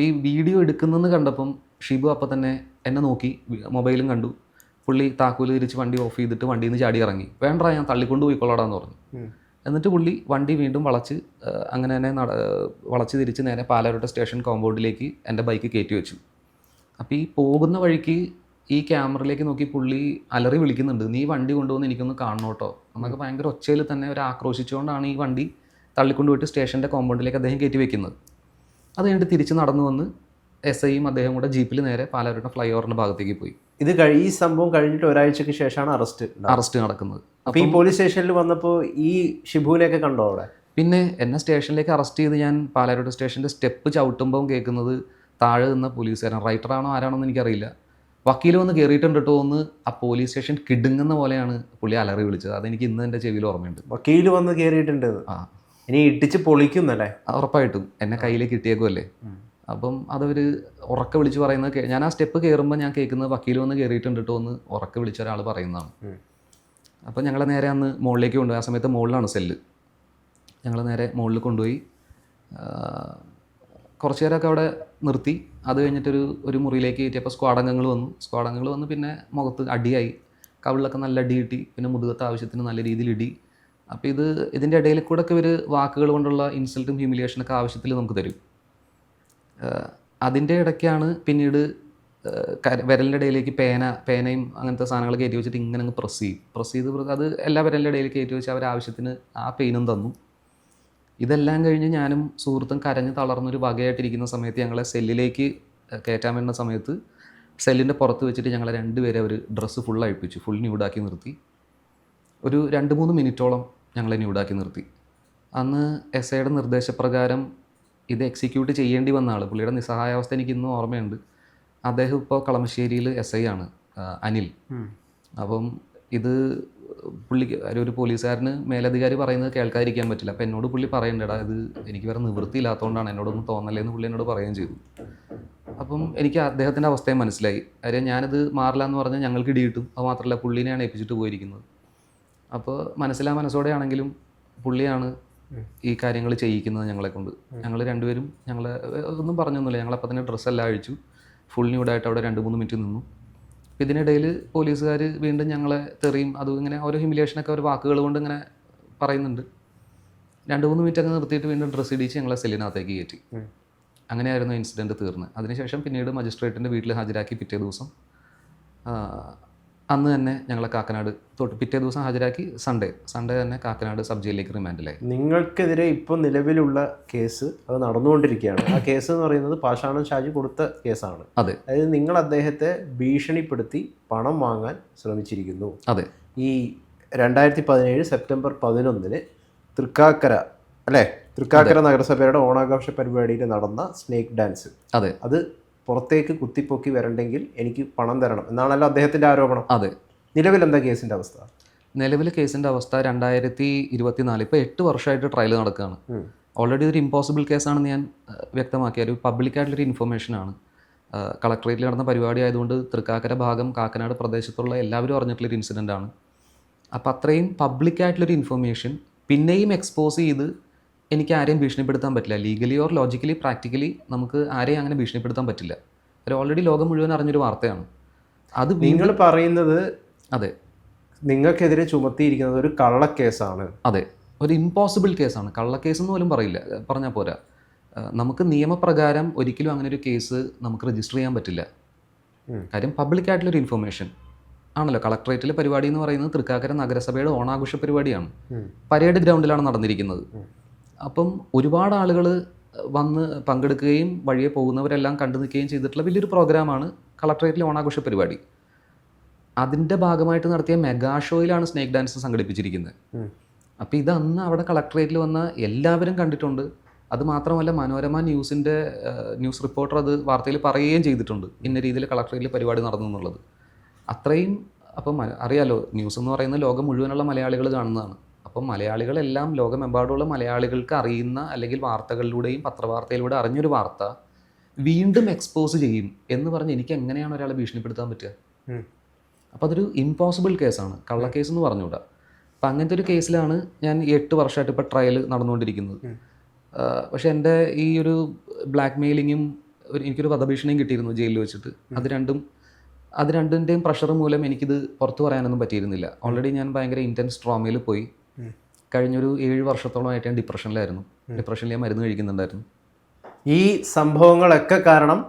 അപ്പോൾ ഈ വീഡിയോ എടുക്കുന്നതെന്ന് കണ്ടപ്പം ഷിബു അപ്പം തന്നെ എന്നെ നോക്കി മൊബൈലും കണ്ടു. പുള്ളി താക്കോൽ തിരിച്ച് വണ്ടി ഓഫ് ചെയ്തിട്ട് വണ്ടിയിൽ നിന്ന് ചാടി ഇറങ്ങി. വേണ്ട ഞാൻ തള്ളിക്കൊണ്ട് പോയിക്കൊള്ളാടാന്ന് പറഞ്ഞു. എന്നിട്ട് പുള്ളി വണ്ടി വീണ്ടും വളച്ച് അങ്ങനെ തന്നെ നട വളച്ച് തിരിച്ച് നേരെ പാലാരോട്ട സ്റ്റേഷൻ കോമ്പൗണ്ടിലേക്ക് എന്റെ ബൈക്ക് കയറ്റി വെച്ചു. അപ്പോൾ ഈ പോകുന്ന വഴിക്ക് ഈ ക്യാമറയിലേക്ക് നോക്കി പുള്ളി അലറി വിളിക്കുന്നുണ്ട്. നീ വണ്ടി കൊണ്ടുവന്ന് എനിക്കൊന്ന് കാണണോട്ടോ? എന്നൊക്കെ ഭയങ്കര ഒച്ചയിൽ തന്നെ ഒരു ആക്രോശിച്ചുകൊണ്ടാണ് ഈ വണ്ടി തള്ളിക്കൊണ്ട് പോയിട്ട് സ്റ്റേഷന്റെ കോമ്പൗണ്ടിലേക്ക് അദ്ദേഹം കയറ്റി വെക്കുന്നത്. അത് കഴിഞ്ഞിട്ട് തിരിച്ച് നടന്നു വന്ന് എസ് ഐയും അദ്ദേഹം കൂടെ ജീപ്പിൽ നേരെ പാലാരുടെ ഫ്ലൈ ഓവറിന്റെ ഭാഗത്തേക്ക് പോയി. ഇത് കഴിഞ്ഞ ഈ സംഭവം കഴിഞ്ഞിട്ട് ഒരാഴ്ചയ്ക്ക് ശേഷമാണ് അറസ്റ്റ് അറസ്റ്റ് നടക്കുന്നത്. അപ്പോൾ ഈ പോലീസ് സ്റ്റേഷനിൽ വന്നപ്പോൾ ഈ ഷിബുവിനെയൊക്കെ കണ്ടോ അവിടെ? പിന്നെ എന്നെ സ്റ്റേഷനിലേക്ക് അറസ്റ്റ് ചെയ്ത് ഞാൻ പാലാരോട് സ്റ്റേഷന്റെ സ്റ്റെപ്പ് ചവിട്ടുമ്പോൾ കേൾക്കുന്നത് താഴെ നിന്ന പോലീസുകാരൻ. റൈറ്ററാണോ ആരാണോ എന്ന് എനിക്കറിയില്ല. വക്കീൽ വന്ന് കയറിയിട്ടുണ്ട് കേട്ടോ എന്ന് ആ പോലീസ് സ്റ്റേഷൻ കിടുങ്ങുന്ന പോലെയാണ് പുള്ളി അലറി വിളിച്ചത്. അതെനിക്ക് ഇന്ന് എന്റെ ചെവിയിൽ ഓർമ്മയുണ്ട്. വക്കീൽ വന്ന് കയറിയിട്ടുണ്ട് ആ. ഇനി ഇടിച്ച് പൊളിക്കുന്നല്ലേ? ഉറപ്പായിട്ടും. എന്നെ കയ്യിലേക്ക് കിട്ടിയേക്കുമല്ലേ. അപ്പം അതവര് ഉറക്കെ വിളിച്ച് പറയുന്നത് ഞാൻ ആ സ്റ്റെപ്പ് കയറുമ്പോൾ ഞാൻ കേൾക്കുന്നത് വക്കീൽ വന്ന് കയറിയിട്ടുണ്ട് കേട്ടോ എന്ന് ഉറക്കെ വിളിച്ച ഒരാൾ പറയുന്നതാണ്. അപ്പം ഞങ്ങളെ നേരെ അന്ന് മുകളിലേക്ക് കൊണ്ടുപോയി. ആ സമയത്ത് മുകളിലാണ് സെല്ല്. ഞങ്ങൾ നേരെ മുകളിൽ കൊണ്ടുപോയി. കുറച്ച് നേരമൊക്കെ അവിടെ നിർത്തി. അത് കഴിഞ്ഞിട്ടൊരു ഒരു മുറിയിലേക്ക് കയറ്റിയപ്പോൾ സ്ക്വാഡ് അംഗങ്ങൾ വന്നു. സ്ക്വാഡ് അംഗങ്ങൾ വന്ന് പിന്നെ മുഖത്ത് അടിയായി. കവിളിലൊക്കെ നല്ല അടി കിട്ടി. പിന്നെ മുതുകത്ത് ആവശ്യത്തിന് നല്ല രീതിയിൽ ഇടി. അപ്പോൾ ഇത് ഇതിന്റെ ഇടയിൽ കൂടെ ഒക്കെ ഇവർ വാക്കുകൾ കൊണ്ടുള്ള ഇൻസൾട്ടും ഹ്യൂമിലിയേഷനൊക്കെ ആവശ്യത്തിൽ നമുക്ക് തരും. അതിന്റെ ഇടയ്ക്കാണ് പിന്നീട് വിരലിന്റെ ഇടയിലേക്ക് പേന പേനയും അങ്ങനത്തെ സാധനങ്ങൾ കയറ്റി വെച്ചിട്ട് ഇങ്ങനെ അങ്ങ് പ്രസ് ചെയ്യും. പ്രസ് ചെയ്ത് അത് എല്ലാ വിരലിന്റെ ഇടയിലേക്ക് കയറ്റി വെച്ച് അവർ ആവശ്യത്തിന് ആ പെയിനും തന്നു. ഇതെല്ലാം കഴിഞ്ഞ് ഞാനും സുഹൃത്തും കരഞ്ഞ് തളർന്നൊരു വകയായിട്ടിരിക്കുന്ന സമയത്ത് ഞങ്ങളെ സെല്ലിലേക്ക് കയറ്റാൻ വേണ്ട സമയത്ത് സെല്ലിന്റെ പുറത്ത് വെച്ചിട്ട് ഞങ്ങളെ രണ്ടുപേരെ അവർ ഡ്രസ്സ് ഫുൾ അഴിപ്പിച്ചു ഫുൾ ന്യൂഡാക്കി നിർത്തി. ഒരു രണ്ട് മൂന്ന് മിനിറ്റോളം ഞങ്ങളെ ന്യൂഡാക്കി നിർത്തി. അന്ന് എസ് ഐയുടെ നിർദ്ദേശപ്രകാരം ഇത് എക്സിക്യൂട്ട് ചെയ്യേണ്ടി വന്ന ആൾ പുള്ളിയുടെ നിസ്സഹായാവസ്ഥ എനിക്ക് ഇന്നും ഓർമ്മയുണ്ട്. അദ്ദേഹം ഇപ്പോൾ കളമശ്ശേരിയിൽ എസ് ഐ ആണ് അനിൽ. അപ്പം ഇത് പുള്ളിക്ക് ഒരു- പോലീസുകാരന് മേലധികാരി പറയുന്നത് കേൾക്കാതിരിക്കാൻ പറ്റില്ല. അപ്പം എന്നോട് പുള്ളി പറയണ്ടടാ ഇത് എനിക്ക് വേറെ നിവൃത്തിയില്ലാത്തതുകൊണ്ടാണ് എന്നോടൊന്നും തോന്നലേ എന്ന് പുള്ളി എന്നോട് പറയുകയും ചെയ്തു. അപ്പം എനിക്ക് അദ്ദേഹത്തിന്റെ അവസ്ഥയും മനസ്സിലായി. കാര്യം ഞാനിത് മാറില്ല എന്ന് പറഞ്ഞാൽ ഞങ്ങൾക്ക് ഇടി കിട്ടും. അത് മാത്രമല്ല പുള്ളിനെയാണ് ഏൽപ്പിച്ചിട്ട് പോയിരിക്കുന്നത്. അപ്പോൾ മനസ്സിലാ മനസ്സോടെയാണെങ്കിലും പുള്ളിയാണ് ഈ കാര്യങ്ങൾ ചെയ്യിക്കുന്നത് ഞങ്ങളെ കൊണ്ട്. ഞങ്ങൾ രണ്ടുപേരും ഞങ്ങളെ ഒന്നും പറഞ്ഞൊന്നുമില്ല. ഞങ്ങളപ്പോൾ തന്നെ ഡ്രസ്സെല്ലാം അഴിച്ചു. ഫുൾ ന്യൂഡായിട്ട് അവിടെ രണ്ട് മൂന്ന് മിനിറ്റ് നിന്നു. അപ്പോൾ ഇതിനിടയിൽ പോലീസുകാർ വീണ്ടും ഞങ്ങളെ തെറിയും അതും ഇങ്ങനെ ഓരോ ഹിമിലേഷനൊക്കെ ഒരു വാക്കുകൾ കൊണ്ട് ഇങ്ങനെ പറയുന്നുണ്ട്. രണ്ട് മൂന്ന് മിനിറ്റ് അങ്ങ് നിർത്തിയിട്ട് വീണ്ടും ഡ്രസ്സ് ഇടിച്ച് ഞങ്ങളെ സെല്ലിനകത്തേക്ക് കയറ്റി. അങ്ങനെയായിരുന്നു ഇൻസിഡന്റ് തീർന്നത് അതിനുശേഷം പിന്നീട് മജിസ്ട്രേറ്റിന്റെ വീട്ടിൽ ഹാജരാക്കി പിറ്റേ ദിവസം അന്ന് തന്നെ ഞങ്ങളെ കാക്കനാട് തൊട്ട് പിറ്റേ ദിവസം ഹാജരാക്കി സൺഡേ സൺഡേ തന്നെ കാക്കനാട് സബ് ജയിലിലേക്ക് റിമാൻഡിലായി നിങ്ങൾക്കെതിരെ ഇപ്പോൾ നിലവിലുള്ള കേസ് അത് നടന്നുകൊണ്ടിരിക്കുകയാണ്. ആ കേസ് എന്ന് പറയുന്നത് പാഷാണൻ ഷാജി കൊടുത്ത കേസാണ്. അതെ. അതായത് നിങ്ങൾ അദ്ദേഹത്തെ ഭീഷണിപ്പെടുത്തി പണം വാങ്ങാൻ ശ്രമിച്ചിരിക്കുന്നു. അതെ. ഈ രണ്ടായിരത്തി പതിനേഴ് സെപ്റ്റംബർ പതിനൊന്നിന് തൃക്കാക്കര അല്ലേ? തൃക്കാക്കര നഗരസഭയുടെ ഓണാഘോഷ പരിപാടിയിൽ നടന്ന സ്നേക്ക് ഡാൻസ്. അതെ. അത് പുറത്തേക്ക് കുത്തിപ്പൊക്കി വരണ്ടെങ്കിൽ എനിക്ക് പണം തരണം എന്നാണല്ലോ അദ്ദേഹത്തിന്റെ ആരോപണം. അതെ. നിലവിൽ എന്താ കേസിന്റെ അവസ്ഥ? നിലവിൽ കേസിന്റെ അവസ്ഥ രണ്ടായിരത്തി ഇരുപത്തിനാല്. ഇപ്പോൾ എട്ട് വർഷമായിട്ട് ട്രയൽ നടക്കുകയാണ്. ഓൾറെഡി ഒരു ഇമ്പോസിബിൾ കേസാണെന്ന് ഞാൻ വ്യക്തമാക്കിയ ഒരു പബ്ലിക്കായിട്ടുള്ളൊരു ഇൻഫർമേഷനാണ് കളക്ടറേറ്റിൽ നടന്ന പരിപാടി ആയതുകൊണ്ട് തൃക്കാക്കര ഭാഗം കാക്കനാട് പ്രദേശത്തുള്ള എല്ലാവരും അറിഞ്ഞിട്ടുള്ളൊരു ഇൻസിഡന്റ് ആണ്. അപ്പോൾ അത്രയും പബ്ലിക്കായിട്ടുള്ളൊരു ഇൻഫർമേഷൻ പിന്നെയും എക്സ്പോസ് ചെയ്ത് എനിക്ക് ആരെയും ഭീഷണിപ്പെടുത്താൻ പറ്റില്ല. ലീഗലി ഓർ ലോജിക്കലി പ്രാക്ടിക്കലി നമുക്ക് ആരെയും അങ്ങനെ ഭീഷണിപ്പെടുത്താൻ പറ്റില്ല. അത് ഓൾറെഡി ലോകം മുഴുവൻ അറിഞ്ഞൊരു വാർത്തയാണ്. അത് നിങ്ങൾ പറയുന്നത് അതെ. നിങ്ങൾക്കെതിരെ ചുമത്തിയിരിക്കുന്നത് ഒരു കള്ളക്കേസാണ്. അതെ. ഒരു ഇമ്പോസിബിൾ കേസാണ്. കള്ളക്കേസ് എന്ന് പോലും പറയില്ല. പറഞ്ഞാൽ പോരാ. നമുക്ക് നിയമപ്രകാരം ഒരിക്കലും അങ്ങനെ ഒരു കേസ് നമുക്ക് രജിസ്റ്റർ ചെയ്യാൻ പറ്റില്ല. കാര്യം പബ്ലിക് ആയിട്ടുള്ളൊരു ഇൻഫർമേഷൻ ആണല്ലോ. കളക്ടറേറ്റിലെ പരിപാടി എന്ന് പറയുന്നത് തൃക്കാക്കര നഗരസഭയുടെ ഓണാഘോഷ പരിപാടിയാണ്. പരേഡ് ഗ്രൗണ്ടിലാണ് നടന്നിരിക്കുന്നത്. അപ്പം ഒരുപാട് ആളുകൾ വന്ന് പങ്കെടുക്കുകയും വഴിയെ പോകുന്നവരെല്ലാം കണ്ടു നിൽക്കുകയും ചെയ്തിട്ടുള്ള വലിയൊരു പ്രോഗ്രാമാണ് കളക്ടറേറ്റിലെ ഓണാഘോഷ പരിപാടി അതിന്റെ ഭാഗമായിട്ട് നടത്തിയ മെഗാ ഷോയിലാണ് സ്നേക്ക് ഡാൻസ് സംഘടിപ്പിച്ചിരിക്കുന്നത്. അപ്പം അപ്പോൾ ഇത് അന്ന് അവിടെ കളക്ടറേറ്റിൽ വന്ന എല്ലാവരും കണ്ടിട്ടുണ്ട്. അത് മാത്രമല്ല മനോരമ ന്യൂസിന്റെ ന്യൂസ് റിപ്പോർട്ടർ അത് വാർത്തയിൽ പറയുകയും ചെയ്തിട്ടുണ്ട് ഇന്ന രീതിയിൽ കളക്ടറേറ്റിൽ പരിപാടി നടന്നു എന്നുള്ളത്. അത്രയും അപ്പം അറിയാലോ ന്യൂസ് എന്ന് പറയുന്നത് ലോകം മുഴുവനുള്ള മലയാളികൾ കാണുന്നതാണ്. അപ്പം മലയാളികളെല്ലാം ലോകമെമ്പാടുള്ള മലയാളികൾക്ക് അറിയുന്ന അല്ലെങ്കിൽ വാർത്തകളിലൂടെയും പത്രവാർത്തയിലൂടെ അറിഞ്ഞൊരു വാർത്ത വീണ്ടും എക്സ്പോസ് ചെയ്യും എന്ന് പറഞ്ഞ് എനിക്ക് എങ്ങനെയാണ് ഒരാളെ ഭീഷണിപ്പെടുത്താൻ പറ്റുക? അപ്പം അതൊരു ഇമ്പോസിബിൾ കേസാണ് കള്ളക്കേസ് എന്ന് പറഞ്ഞുകൂടാ. അപ്പം അങ്ങനത്തെ ഒരു കേസിലാണ് ഞാൻ ഈ എട്ട് വർഷമായിട്ട് ഇപ്പോൾ ട്രയൽ നടന്നുകൊണ്ടിരിക്കുന്നത്. പക്ഷെ എന്റെ ഈ ഒരു ബ്ലാക്ക് മെയിലിങ്ങും ഒരു എനിക്കൊരു വധഭീഷണിയും കിട്ടിയിരുന്നു ജയിലിൽ വെച്ചിട്ട്. അത് രണ്ടും അത് രണ്ടിന്റെയും പ്രഷർ മൂലം എനിക്കിത് പുറത്തു പറയാനൊന്നും പറ്റിയിരുന്നില്ല. ഓൾറെഡി ഞാൻ ഭയങ്കര ഇന്റൻസ് ട്രോമയിൽ പോയി. കഴിഞ്ഞൊരു ഏഴ് വർഷത്തോളമായിട്ട് ഞാൻ ഡിപ്രഷനിലായിരുന്നു. ഡിപ്രഷനിൽ ഞാൻ മരുന്ന് കഴിക്കുന്നുണ്ടായിരുന്നു. ഈ സംഭവങ്ങളൊക്കെ കാരണം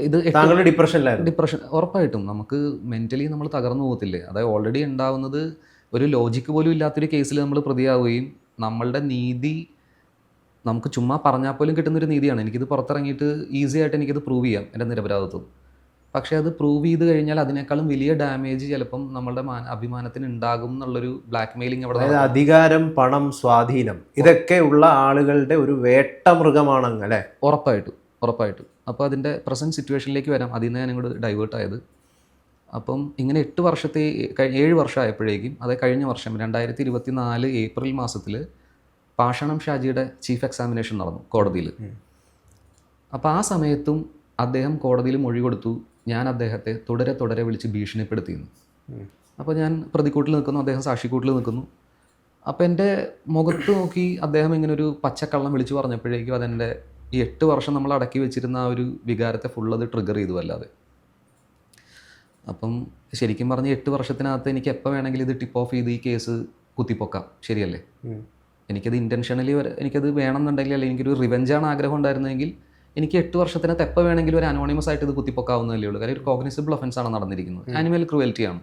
ഇത് താങ്കളുടെ ഡിപ്രഷനിലായിരുന്നു. ഡിപ്രഷൻ ഉറപ്പായിട്ടും. നമുക്ക് മെന്റലി നമ്മൾ തകർന്നു പോകത്തില്ലേ? അതായത് ഓൾറെഡി ഉണ്ടാവുന്നത് ഒരു ലോജിക്ക് പോലും ഇല്ലാത്തൊരു കേസിൽ നമ്മൾ പ്രതിയാവുകയും നമ്മളുടെ നീതി നമുക്ക് ചുമ്മാ പറഞ്ഞാൽ പോലും കിട്ടുന്നൊരു നീതിയാണ്. എനിക്കിത് പുറത്തിറങ്ങിയിട്ട് ഈസി ആയിട്ട് എനിക്കിത് പ്രൂവ് ചെയ്യാം എന്റെ നിരപരാധിത്വം. പക്ഷേ അത് പ്രൂവ് ചെയ്ത് കഴിഞ്ഞാൽ അതിനേക്കാളും വലിയ ഡാമേജ് ചിലപ്പം നമ്മളുടെ മാന അഭിമാനത്തിന് ഉണ്ടാകും എന്നുള്ളൊരു ബ്ലാക്ക് മെയിലിംഗ് അവിടെ അധികാരം പണം സ്വാധീനം ഇതൊക്കെ ഉള്ള ആളുകളുടെ ഒരു വേട്ടമൃഗമാണങ്ങ് അല്ലേ? ഉറപ്പായിട്ടും ഉറപ്പായിട്ടും. അപ്പോൾ അതിന്റെ പ്രസന്റ് സിറ്റുവേഷനിലേക്ക് വരാം. അതിൽ നിന്ന് ഞാൻ ഇങ്ങോട്ട് ഡൈവേർട്ട് ആയത്. അപ്പം ഇങ്ങനെ എട്ട് വർഷത്തെ ഏഴ് വർഷമായപ്പോഴേക്കും അതായത് കഴിഞ്ഞ വർഷം രണ്ടായിരത്തി ഇരുപത്തി നാല് ഏപ്രിൽ മാസത്തിൽ പാഷണം ഷാജിയുടെ ചീഫ് എക്സാമിനേഷൻ നടന്നു കോടതിയിൽ അപ്പോൾ ആ സമയത്തും അദ്ദേഹം കോടതിയിൽ മൊഴി കൊടുത്തു. ഞാൻ അദ്ദേഹത്തെ തുടരെ തുടരെ വിളിച്ച് ഭീഷണിപ്പെടുത്തിയിരുന്നു. അപ്പോൾ ഞാൻ പ്രതിക്കൂട്ടിൽ നിൽക്കുന്നു അദ്ദേഹം സാക്ഷിക്കൂട്ടിൽ നിൽക്കുന്നു. അപ്പോൾ എന്റെ മുഖത്ത് നോക്കി അദ്ദേഹം ഇങ്ങനെ ഒരു പച്ചക്കള്ളം വിളിച്ചു പറഞ്ഞപ്പോഴേക്കും അതെന്റെ ഈ എട്ട് വർഷം നമ്മൾ അടക്കി വെച്ചിരുന്ന ആ ഒരു വികാരത്തെ ഫുൾ അത് ട്രിഗർ ചെയ്തു അല്ലാതെ അപ്പം ശരിക്കും പറഞ്ഞ് എട്ട് വർഷത്തിനകത്ത് എനിക്ക് എപ്പോൾ വേണമെങ്കിലും ഇത് ടിപ്പ് ഓഫ് ചെയ്ത് ഈ കേസ് കുത്തിപ്പൊക്കാം. ശരിയല്ലേ? എനിക്കത് ഇന്റൻഷനലി എനിക്കത് വേണമെന്നുണ്ടെങ്കിൽ അല്ലെങ്കിൽ എനിക്കൊരു റിവെഞ്ചാണ് ആഗ്രഹം ഉണ്ടായിരുന്നെങ്കിൽ എനിക്ക് എട്ട് വർഷത്തിനകത്ത് എപ്പോൾ വേണമെങ്കിലും ഒരു അനോണിമസ് ആയിട്ട് ഇത് കുത്തിപ്പൊക്കാവുന്നതല്ലേ ഉള്ളൂ. കാര്യം ഒരു കോഗ്നിസിബിൾ ഒഫൻസ് ആണ് നടന്നിരിക്കുന്നത്. ആനിമൽ ക്രുവൽറ്റിയാണ്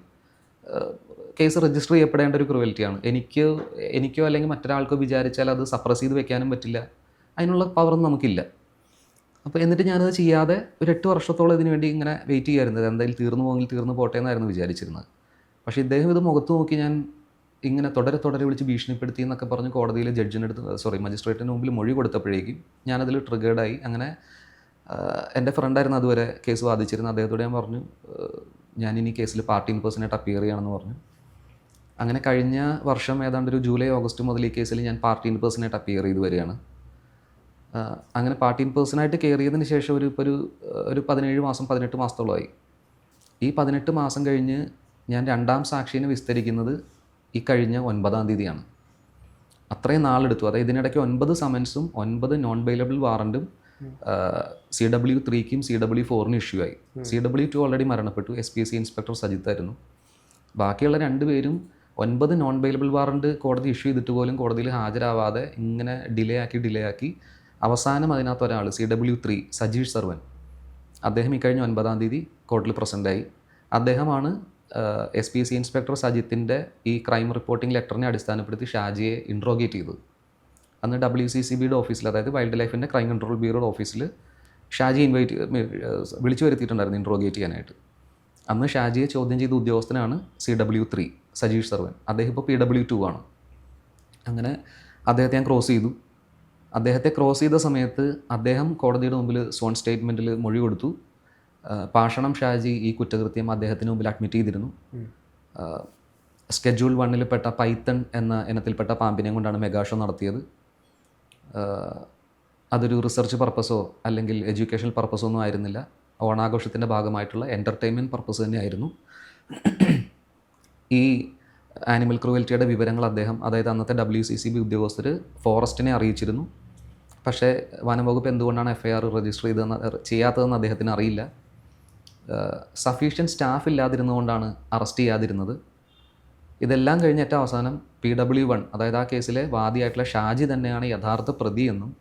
കേസ് രജിസ്റ്റർ ചെയ്യപ്പെടേണ്ട ഒരു ക്രുവൽറ്റിയാണ് എനിക്ക് എനിക്കോ അല്ലെങ്കിൽ മറ്റൊരാൾക്കോ വിചാരിച്ചാൽ അത് സപ്രസ് ചെയ്ത് വെക്കാനും പറ്റില്ല. അതിനുള്ള പവറൊന്നും നമുക്കില്ല. അപ്പോൾ എന്നിട്ട് ഞാനത് ചെയ്യാതെ ഒരു എട്ട് വർഷത്തോളം ഇതിനു വേണ്ടി ഇങ്ങനെ വെയിറ്റ് ചെയ്യാറുണ്ട് എന്തായാലും തീർന്നു പോകെങ്കിൽ തീർന്നു പോട്ടെ എന്നായിരുന്നു വിചാരിച്ചിരുന്നത്. പക്ഷേ ഇദ്ദേഹം ഇത് മുഖത്ത് നോക്കി ഞാൻ ഇങ്ങനെ തുടരെ തുടരെ വിളിച്ച് ഭീഷണിപ്പെടുത്തി എന്നൊക്കെ പറഞ്ഞ് കോടതിയിൽ ജഡ്ജിനടുത്ത് സോറി മജിസ്ട്രേറ്റിന് മുമ്പിൽ മൊഴി കൊടുത്തപ്പോഴേക്കും ഞാനതിൽ ട്രിഗേർഡായി അങ്ങനെ എന്റെ ഫ്രണ്ടായിരുന്നു അതുവരെ കേസ് വാദിച്ചിരുന്നത് അദ്ദേഹത്തോട് ഞാൻ പറഞ്ഞു ഞാൻ ഇനി കേസിൽ പാർട്ടി ഇൻ പേഴ്സണായിട്ട് അപ്പിയർ ചെയ്യണമെന്ന് പറഞ്ഞു. അങ്ങനെ കഴിഞ്ഞ വർഷം ഏതാണ്ട് ഒരു ജൂലൈ ഓഗസ്റ്റ് മുതൽ ഈ കേസിൽ ഞാൻ പാർട്ടി ഇൻ പേഴ്സണായിട്ട് അപ്പിയർ ചെയ്ത് വരികയാണ്. അങ്ങനെ പാർട്ടി ഇൻ പേഴ്സണായിട്ട് കയറിയതിന് ശേഷം ഒരു ഇപ്പോൾ ഒരു ഒരു പതിനേഴ് മാസം പതിനെട്ട് മാസത്തോളമായി. ഈ പതിനെട്ട് മാസം കഴിഞ്ഞ് ഞാൻ രണ്ടാം സാക്ഷീനെ വിസ്തരിക്കുന്നത് ഈ കഴിഞ്ഞ ഒൻപതാം തീയതിയാണ്. അത്രയും നാളെടുത്തു. അതായത് ഇതിനിടയ്ക്ക് ഒൻപത് സമൻസും ഒൻപത് നോൺ ബെയിലബിൾ വാറന്റും സി ഡബ്ല്യു ത്രീക്കും സി ഡബ്ല്യു ഫോറിനും ഇഷ്യൂ ആയി. സി ഡബ്ല്യു ടു ഓൾറെഡി മരണപ്പെട്ടു. S P S C inspector Sajith ആയിരുന്നു. ബാക്കിയുള്ള രണ്ടുപേരും ഒൻപത് നോൺ ബെയിലബിൾ വാറണ്ട് കോടതി ഇഷ്യൂ ചെയ്തിട്ട് പോലും കോടതിയിൽ ഹാജരാവാതെ ഇങ്ങനെ ഡിലേ ആക്കി ഡിലേ ആക്കി അവസാനം അതിനകത്ത് ഒരാൾ C W three Sajeesh Sarvan. അദ്ദേഹം ഇക്കഴിഞ്ഞ ഒൻപതാം തീയതി കോർട്ടിൽ പ്രസന്റായി അദ്ദേഹമാണ് എസ് പി സി ഇൻസ്പെക്ടർ സജിത്തിന്റെ ഈ ക്രൈം റിപ്പോർട്ടിംഗ് ലെറ്ററിനെ അടിസ്ഥാനപ്പെടുത്തി ഷാജിയെ ഇൻട്രോഗേറ്റ് ചെയ്തത് അന്ന് ഡബ്ല്യു സി സി ബിയുടെ ഓഫീസിൽ അതായത് വൈൽഡ് ലൈഫിന്റെ ക്രൈം കൺട്രോൾ ബ്യൂറോയുടെ ഓഫീസിൽ ഷാജി ഇൻവൈറ്റ് വിളിച്ചു വരുത്തിയിട്ടുണ്ടായിരുന്നു ഇൻട്രോഗേറ്റ് ചെയ്യാനായിട്ട്. അന്ന് ഷാജിയെ ചോദ്യം ചെയ്ത ഉദ്യോഗസ്ഥനാണ് C W three Sajeesh Sarvan. അദ്ദേഹം ഇപ്പോൾ പി ഡബ്ല്യു ടു ആണ്. അങ്ങനെ അദ്ദേഹത്തെ ഞാൻ ക്രോസ് ചെയ്തു. അദ്ദേഹത്തെ ക്രോസ് ചെയ്ത സമയത്ത് അദ്ദേഹം കോടതിയുടെ മുമ്പിൽ സോൺ സ്റ്റേറ്റ്മെന്റിൽ മൊഴി കൊടുത്തു. പാഷണം ഷാജി ഈ കുറ്റകൃത്യം അദ്ദേഹത്തിന് മുമ്പിൽ അഡ്മിറ്റ് ചെയ്തിരുന്നു. സ്കെഡ്യൂൾ വണ്ണിൽ പെട്ട പൈത്തൺ എന്ന ഇനത്തിൽപ്പെട്ട പാമ്പിനെ കൊണ്ടാണ് മെഗാഷോ നടത്തിയത്. അതൊരു റിസർച്ച് പർപ്പസോ അല്ലെങ്കിൽ എഡ്യൂക്കേഷണൽ പർപ്പസോ ഒന്നും ആയിരുന്നില്ല. ഓണാഘോഷത്തിന്റെ ഭാഗമായിട്ടുള്ള എന്റർടൈൻമെന്റ് പർപ്പസ് തന്നെയായിരുന്നു. ഈ ആനിമൽ ക്രൂവൽറ്റിയുടെ വിവരങ്ങൾ അദ്ദേഹം അതായത് അന്നത്തെ ഡബ്ല്യു സി സി ബി ഉദ്യോഗസ്ഥർ ഫോറസ്റ്റിനെ അറിയിച്ചിരുന്നു. പക്ഷേ വനംവകുപ്പ് എന്തുകൊണ്ടാണ് എഫ് ഐ ആർ രജിസ്റ്റർ ചെയ്തതെന്ന് ചെയ്യാത്തതെന്ന് അദ്ദേഹത്തിന് അറിയില്ല. സഫീഷ്യൻ സ്റ്റാഫ് ഇല്ലാതിരുന്നുകൊണ്ടാണ് അറസ്റ്റ് ചെയ്യാതിരുന്നത്. ഇതെല്ലാം കഴിഞ്ഞ ഏറ്റവും അവസാനം പി ഡബ്ല്യു വൺ അതായത് ആ കേസിലെ വാദിയായിട്ടുള്ള ഷാജി തന്നെയാണ് യഥാർത്ഥ പ്രതി എന്നും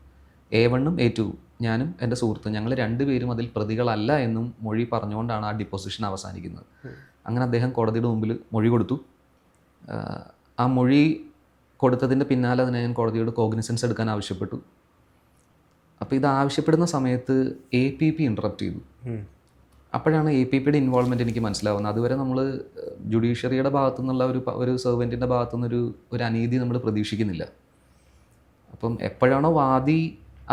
എ വണ്ണും എ ടു ഞാനും എന്റെ സുഹൃത്തും ഞങ്ങൾ രണ്ടുപേരും അതിൽ പ്രതികളല്ല എന്നും മൊഴി പറഞ്ഞുകൊണ്ടാണ് ആ ഡിപ്പോസിഷൻ അവസാനിക്കുന്നത്. അങ്ങനെ അദ്ദേഹം കോടതിയുടെ മുമ്പിൽ മൊഴി കൊടുത്തു. ആ മൊഴി കൊടുത്തതിന്റെ പിന്നാലെ തന്നെ ഞാൻ കോടതിയോട് കോഗ്നിസൻസ് എടുക്കാൻ ആവശ്യപ്പെട്ടു. അപ്പോൾ ഇത് ആവശ്യപ്പെടുന്ന സമയത്ത് എ പി പി ഇൻട്രപ്റ്റ് ചെയ്തു. അപ്പോഴാണ് എ പി പിയുടെ ഇൻവോൾവ്മെന്റ് എനിക്ക് മനസ്സിലാവുന്നത്. അതുവരെ നമ്മൾ ജുഡീഷ്യറിയുടെ ഭാഗത്തു നിന്നുള്ള ഒരു ഒരു സെർവന്റിന്റെ ഭാഗത്തു നിന്നൊരു ഒരു അനീതി നമ്മൾ പ്രതീക്ഷിക്കുന്നില്ല. അപ്പം എപ്പോഴാണോ വാദി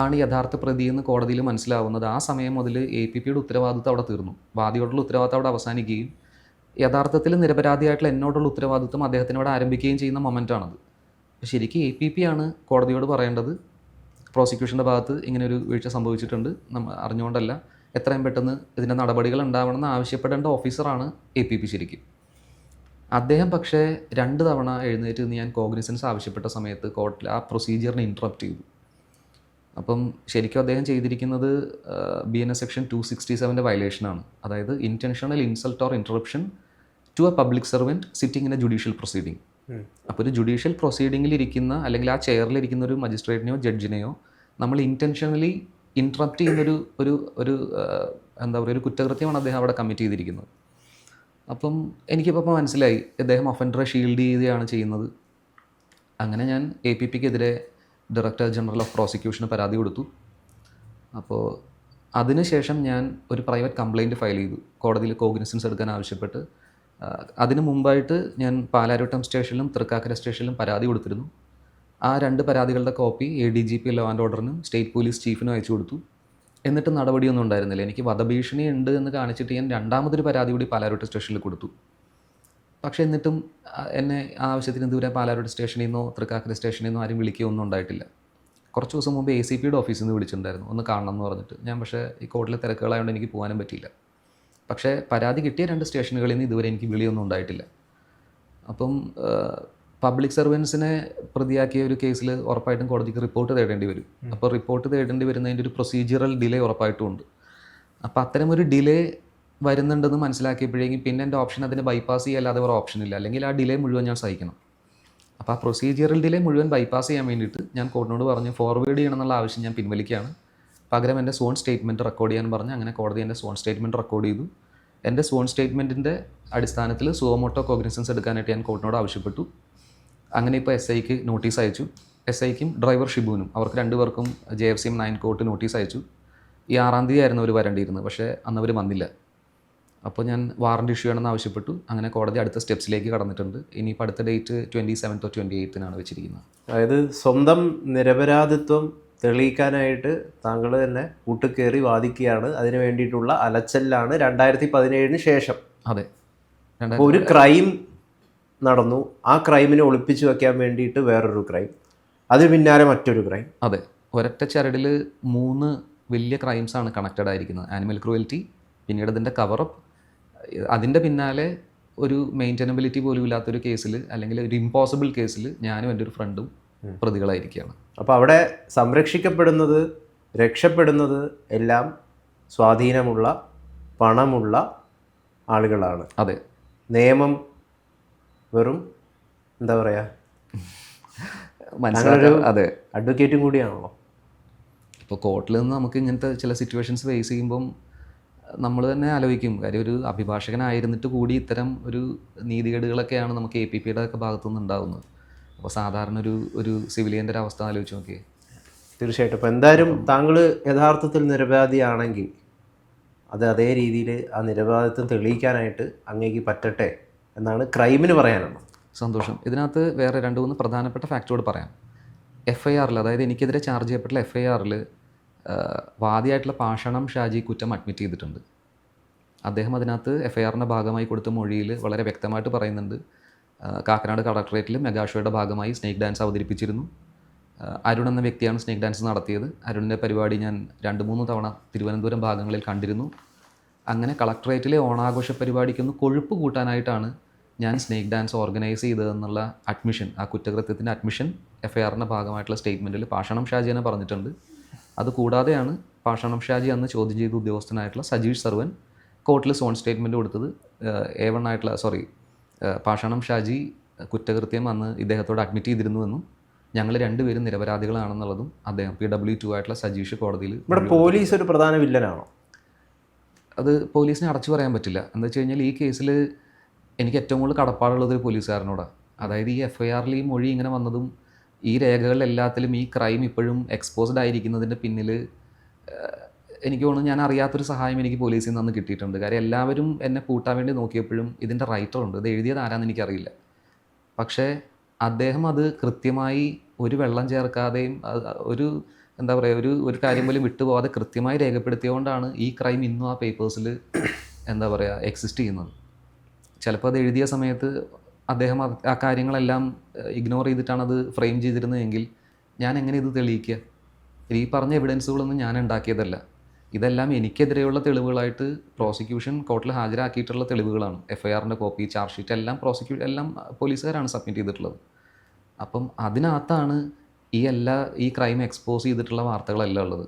ആണ് യഥാർത്ഥ പ്രതി എന്ന് കോടതിയിൽ മനസ്സിലാവുന്നത് ആ സമയം മുതൽ എ പി പിയുടെ ഉത്തരവാദിത്വം അവിടെ തീർന്നു. വാദിയോടുള്ള ഉത്തരവാദിത്വം അവിടെ അവസാനിക്കുകയും യഥാർത്ഥത്തിൽ നിരപരാധിയായിട്ടുള്ള എന്നോടുള്ള ഉത്തരവാദിത്വം അദ്ദേഹത്തിന് അവിടെ ആരംഭിക്കുകയും ചെയ്യുന്ന മൊമെന്റാണത് ശരിക്കും എ പി പി ആണ് കോടതിയോട് പറയേണ്ടത്. പ്രോസിക്യൂഷന്റെ ഭാഗത്ത് ഇങ്ങനെ ഒരു വീഴ്ച സംഭവിച്ചിട്ടുണ്ട്. നമ്മൾ അറിഞ്ഞുകൊണ്ടല്ല. എത്രയും പെട്ടെന്ന് ഇതിന്റെ നടപടികൾ ഉണ്ടാവണമെന്ന് ആവശ്യപ്പെടേണ്ട ഓഫീസറാണ് എ പി പി ശരിക്കും. അദ്ദേഹം പക്ഷേ രണ്ട് തവണ എഴുന്നേറ്റ് നിന്ന് ഞാൻ കോഗ്നിസൻസ് ആവശ്യപ്പെട്ട സമയത്ത് കോർട്ടിൽ ആ പ്രൊസീജിയറിനെ ഇൻട്രപ്റ്റ് ചെയ്തു. അപ്പം ശരിക്കും അദ്ദേഹം ചെയ്തിരിക്കുന്നത് B N S section two sixty സെവന്റെ വയലേഷനാണ് അതായത് intentional insult or interruption to a public servant sitting in a judicial proceeding അപ്പോൾ ഒരു ജുഡീഷ്യൽ പ്രൊസീഡിങ്ങിൽ ഇരിക്കുന്ന അല്ലെങ്കിൽ ആ ചെയറിലിരിക്കുന്ന ഒരു മജിസ്ട്രേറ്റിനെയോ ജഡ്ജിനെയോ നമ്മൾ ഇന്റൻഷനലി ഇൻട്രപ്റ്റ് ചെയ്യുന്നൊരു ഒരു ഒരു എന്താ പറയുക ഒരു കുറ്റകൃത്യമാണ് അദ്ദേഹം അവിടെ കമ്മിറ്റ് ചെയ്തിരിക്കുന്നത്. അപ്പം എനിക്കിപ്പോൾ മനസ്സിലായി അദ്ദേഹം ഒഫൻഡറെ ഷീൽഡ് ചെയ്യുകയാണ് ചെയ്യുന്നത്. അങ്ങനെ ഞാൻ എ പി പിക്കെതിരെ ഡയറക്ടർ ജനറൽ ഓഫ് പ്രോസിക്യൂഷന് പരാതി കൊടുത്തു. അപ്പോൾ അതിനുശേഷം ഞാൻ ഒരു പ്രൈവറ്റ് കംപ്ലയിന്റ് ഫയൽ ചെയ്തു. കോടതിയിൽ കോഗ്നിസൻസ് എടുക്കാൻ ആവശ്യപ്പെട്ട് അതിനു മുമ്പായിട്ട് ഞാൻ പാലാരിവട്ടം സ്റ്റേഷനിലും തൃക്കാക്കര സ്റ്റേഷനിലും പരാതി കൊടുത്തിരുന്നു. ആ രണ്ട് പരാതികളുടെ copy A D G P law and ഓർഡറിനും state police ചീഫിനും അയച്ചു കൊടുത്തു. എന്നിട്ട് നടപടിയൊന്നും ഉണ്ടായിരുന്നില്ല. എനിക്ക് വധഭീഷണി ഉണ്ട് എന്ന് കാണിച്ചിട്ട് ഞാൻ രണ്ടാമതൊരു പരാതി കൂടി പാലാരോട്ട് സ്റ്റേഷനിൽ കൊടുത്തു. പക്ഷേ എന്നിട്ടും എന്നെ ആവശ്യത്തിന് ഇതുവരെ പാലാരോട് സ്റ്റേഷനിൽ നിന്നോ തൃക്കാക്കര സ്റ്റേഷനിൽ നിന്നോ ആരും വിളിക്കുകയോ ഒന്നും ഉണ്ടായിട്ടില്ല. കുറച്ച് ദിവസം മുമ്പ് എ സി പിയുടെ ഓഫീസിൽ നിന്ന് വിളിച്ചിട്ടുണ്ടായിരുന്നു. ഒന്ന് കാണണം എന്ന് പറഞ്ഞിട്ട്. ഞാൻ പക്ഷേ ഈ കോർട്ടിലെ തിരക്കുകളായതുകൊണ്ട് എനിക്ക് പോകാനും പറ്റിയില്ല. പക്ഷേ പരാതി കിട്ടിയ രണ്ട് സ്റ്റേഷനുകളിൽ നിന്ന് ഇതുവരെ എനിക്ക് വിളിയൊന്നും ഉണ്ടായിട്ടില്ല. അപ്പം പബ്ലിക് സർവൻസിനെ പ്രതിയാക്കിയ ഒരു കേസിൽ ഉറപ്പായിട്ടും കോടതിക്ക് റിപ്പോർട്ട് തേടേണ്ടി വരും. അപ്പോൾ റിപ്പോർട്ട് തേടേണ്ടി വരുന്നതിന്റെ ഒരു പ്രൊസീജിയറൽ ഡിലേ ഉറപ്പായിട്ടും ഉണ്ട് അപ്പോൾ അത്തരം ഒരു ഡിലേ വരുന്നുണ്ടെന്ന് മനസ്സിലാക്കിയപ്പോഴേക്കും പിന്നെ എന്റെ ഓപ്ഷൻ അതിനെ ബൈപ്പാസ് ചെയ്യാല്ലാതെ വേറെ ഓപ്ഷൻ ഇല്ല. അല്ലെങ്കിൽ ആ ഡിലേ മുഴുവൻ ഞാൻ സഹിക്കണം. അപ്പോൾ ആ പ്രൊസീജിയറൽ ഡിലേ മുഴുവൻ ബൈപ്പാസ് ചെയ്യാൻ വേണ്ടിയിട്ട് ഞാൻ കോടതിനോട് പറഞ്ഞ് ഫോർവേഡ് ചെയ്യണം എന്നുള്ള ആവശ്യം ഞാൻ പിൻവലിക്കുകയാണ്. പകരം എന്റെ സോൺ സ്റ്റേറ്റ്മെന്റ് റെക്കോർഡ് ചെയ്യാൻ പറഞ്ഞ് അങ്ങനെ കോടതി എന്റെ സോൺ സ്റ്റേറ്റ്മെന്റ് റെക്കോർഡ് ചെയ്തു. എന്റെ സോൺ സ്റ്റേറ്റ്മെന്റിന്റെ അടിസ്ഥാനത്തിൽ സുവമോട്ടോ കോഗ്നിസൻസ് എടുക്കാനായിട്ട് ഞാൻ കോർട്ടിനോട് ആവശ്യപ്പെട്ടു. അങ്ങനെ ഇപ്പോൾ എസ് ഐക്ക് നോട്ടീസ് അയച്ചു. എസ് ഐക്കും ഡ്രൈവർ ഷിബുവിനും അവർക്ക് രണ്ടുപേർക്കും ജെ എഫ് സിയും നയൻ കോർട്ട് നോട്ടീസ് അയച്ചു. ഈ ആറാം തീയതി ആയിരുന്നു അവർ വരേണ്ടിയിരുന്നത് പക്ഷേ അന്ന് അവർ വന്നില്ല. അപ്പോൾ ഞാൻ വാറണ്ട് ഇഷ്യൂ ആണെന്ന് ആവശ്യപ്പെട്ടു. അങ്ങനെ കോടതി അടുത്ത സ്റ്റെപ്സിലേക്ക് കടന്നിട്ടുണ്ട്. ഇനിയിപ്പോൾ അടുത്ത ഡേറ്റ് ട്വന്റി സെവൻത്തോ ട്വന്റി എയ്ത്തിനാണ് വെച്ചിരിക്കുന്നത്. അതായത് സ്വന്തം നിരപരാധിത്വം തെളിയിക്കാനായിട്ട് താങ്കൾ തന്നെ കൂട്ടുകയറി വാദിക്കുകയാണ്. അതിന് വേണ്ടിയിട്ടുള്ള അലച്ചല്ലാണ് രണ്ടായിരത്തി പതിനേഴിന് ശേഷം. അതെ. ഒരു ക്രൈം നടന്നു. ആ ക്രൈമിനെ ഒളിപ്പിച്ചു വെക്കാൻ വേണ്ടിയിട്ട് വേറൊരു ക്രൈം. അതിന് പിന്നാലെ മറ്റൊരു ക്രൈം. അതെ. ഒരൊറ്റ ചരടിൽ മൂന്ന് വലിയ ക്രൈംസ് ആണ് കണക്റ്റഡ് ആയിരിക്കുന്നത്. ആനിമൽ ക്രൂവൽറ്റി പിന്നീട് അതിന്റെ കവറപ്പ്. അതിന്റെ പിന്നാലെ ഒരു മെയിന്റനബിലിറ്റി പോലും ഇല്ലാത്തൊരു കേസിൽ അല്ലെങ്കിൽ ഒരു ഇമ്പോസിബിൾ കേസിൽ ഞാനും എന്റെ ഒരു ഫ്രണ്ടും പ്രതികളായിരിക്കുകയാണ്. അപ്പോൾ അവിടെ സംരക്ഷിക്കപ്പെടുന്നത് രക്ഷപ്പെടുന്നത് എല്ലാം സ്വാധീനമുള്ള പണമുള്ള ആളുകളാണ്. അതെ. നിയമം വെറും എന്താ പറയുക മനസ്സിലാക്കാൻ അതെ. അഡ്വക്കേറ്റും കൂടിയാണല്ലോ. ഇപ്പോൾ കോർട്ടിൽ നിന്ന് നമുക്ക് ഇങ്ങനത്തെ ചില സിറ്റുവേഷൻസ് ഫേസ് ചെയ്യുമ്പം നമ്മൾ തന്നെ ആലോചിക്കും. കാര്യം ഒരു അഭിഭാഷകനായിരുന്നിട്ട് കൂടി ഇത്തരം ഒരു നീതികേടുകളൊക്കെയാണ് നമുക്ക് എ പി പിയുടെ ഒക്കെ ഭാഗത്തു നിന്ന് ഉണ്ടാകുന്നത് അപ്പോൾ സാധാരണ ഒരു ഒരു സിവിലിയന്റെ ഒരു അവസ്ഥ ആലോചിച്ച് നോക്കിയേ. തീർച്ചയായിട്ടും. അപ്പോൾ എന്തായാലും താങ്കൾ യഥാർത്ഥത്തിൽ നിരപരാധിയാണെങ്കിൽ അത് അതേ രീതിയിൽ ആ നിരപരാധിത്വം തെളിയിക്കാനായിട്ട് അങ്ങേക്ക് പറ്റട്ടെ? എന്നാണ് ക്രൈമിന് പറയാനുള്ളത്. സന്തോഷം. ഇതിനകത്ത് വേറെ രണ്ട് മൂന്ന് പ്രധാനപ്പെട്ട ഫാക്ടോട് പറയാം. എഫ് ഐ ആറിൽ അതായത് എനിക്കെതിരെ ചാർജ് ചെയ്യപ്പെട്ടുള്ള എഫ് ഐ ആറിൽ വാദിയായിട്ടുള്ള പാഷണം ഷാജി കുറ്റം അഡ്മിറ്റ് ചെയ്തിട്ടുണ്ട്. അദ്ദേഹം അതിനകത്ത് എഫ് ഐ ആറിന്റെ ഭാഗമായി കൊടുത്ത മൊഴിയിൽ വളരെ വ്യക്തമായിട്ട് പറയുന്നുണ്ട്. കാക്കനാട് കളക്ടറേറ്റിൽ മെഗാഷോയുടെ ഭാഗമായി സ്നേക്ക് ഡാൻസ് അവതരിപ്പിച്ചിരുന്നു. അരുൺ എന്ന വ്യക്തിയാണ് സ്നേക്ക് ഡാൻസ് നടത്തിയത്. അരുണിന്റെ പരിപാടി ഞാൻ രണ്ട് മൂന്ന് തവണ തിരുവനന്തപുരം ഭാഗങ്ങളിൽ കണ്ടിരുന്നു. അങ്ങനെ കളക്ടറേറ്റിലെ ഓണാഘോഷ പരിപാടിക്കൊന്ന് കൊഴുപ്പ് കൂട്ടാനായിട്ടാണ് ഞാൻ സ്നേക്ക് ഡാൻസ് ഓർഗനൈസ് ചെയ്തതെന്നുള്ള അഡ്മിഷൻ ആ കുറ്റകൃത്യത്തിന്റെ അഡ്മിഷൻ എഫ് ഐ ആറിന്റെ ഭാഗമായിട്ടുള്ള സ്റ്റേറ്റ്മെന്റിൽ പാഷണം ഷാജി തന്നെ പറഞ്ഞിട്ടുണ്ട്. അത് കൂടാതെയാണ് പാഷണം ഷാജി അന്ന് ചോദ്യം ചെയ്ത ഉദ്യോഗസ്ഥനായിട്ടുള്ള സജീഷ് സർവൻ കോർട്ടിൽ സോൺ സ്റ്റേറ്റ്മെന്റ് കൊടുത്തത് എ വൺ ആയിട്ടുള്ള സോറി പാഷണം ഷാജി കുറ്റകൃത്യം അന്ന് ഇദ്ദേഹത്തോട് അഡ്മിറ്റ് ചെയ്തിരുന്നുവെന്നും ഞങ്ങൾ രണ്ടുപേരും നിരപരാധികളാണെന്നുള്ളതും അദ്ദേഹം പി ഡബ്ല്യു ടു ആയിട്ടുള്ള സജീഷ് കോടതിയിൽ ഇവിടെ പോലീസ് ഒരു പ്രധാന വില്ലനാണോ? അത് പോലീസിനെ അടച്ചു പറയാൻ പറ്റില്ല. എന്താ വെച്ച് കഴിഞ്ഞാൽ ഈ കേസിൽ എനിക്ക് ഏറ്റവും കൂടുതൽ കടപ്പാടുള്ളത് ഒരു പോലീസുകാരനോടാണ് അതായത് ഈ എഫ് ഐ ആറിൽ ഈ മൊഴി ഇങ്ങനെ വന്നതും ഈ രേഖകളിലെല്ലാത്തിലും ഈ ക്രൈം ഇപ്പോഴും എക്സ്പോസ്ഡ് ആയിരിക്കുന്നതിന്റെ പിന്നിൽ എനിക്ക് തോന്നുന്നു ഞാൻ അറിയാത്തൊരു സഹായം എനിക്ക് പോലീസിൽ നിന്ന് കിട്ടിയിട്ടുണ്ട്. കാര്യം എല്ലാവരും എന്നെ പൂട്ടാൻ വേണ്ടി നോക്കിയപ്പോഴും ഇതിന്റെ റൈറ്ററുണ്ട് ഇത് എഴുതിയത് ആരാന്ന് എനിക്കറിയില്ല. പക്ഷേ അദ്ദേഹം അത് കൃത്യമായി ഒരു വെള്ളം ചേർക്കാതെയും ഒരു എന്താ പറയുക ഒരു ഒരു കാര്യം പോലും വിട്ടുപോകാതെ കൃത്യമായി രേഖപ്പെടുത്തിയതുകൊണ്ടാണ് ഈ ക്രൈം ഇന്നും ആ പേപ്പേഴ്സിൽ എന്താ പറയുക എക്സിസ്റ്റ് ചെയ്യുന്നത്. ചിലപ്പോൾ അത് എഴുതിയ സമയത്ത് അദ്ദേഹം ആ കാര്യങ്ങളെല്ലാം ഇഗ്നോർ ചെയ്തിട്ടാണ് അത് ഫ്രെയിം ചെയ്തിരുന്നതെങ്കിൽ ഞാൻ എങ്ങനെ ഇത് തെളിയിക്കുക ഈ പറഞ്ഞ എവിഡൻസുകളൊന്നും ഞാൻ ഉണ്ടാക്കിയതല്ല. ഇതെല്ലാം എനിക്കെതിരെയുള്ള തെളിവുകളായിട്ട് പ്രോസിക്യൂഷൻ കോർട്ടിൽ ഹാജരാക്കിയിട്ടുള്ള തെളിവുകളാണ്. എഫ് ഐ ആറിന്റെ കോപ്പി ചാർജ് ഷീറ്റ് എല്ലാം പ്രോസിക്യൂ എല്ലാം പോലീസുകാരാണ് സബ്മിറ്റ് ചെയ്തിട്ടുള്ളത്. അപ്പം അതിനകത്താണ് ഈ എല്ലാ ഈ ക്രൈം എക്സ്പോസ് ചെയ്തിട്ടുള്ള വാർത്തകളെല്ലാം ഉള്ളത്.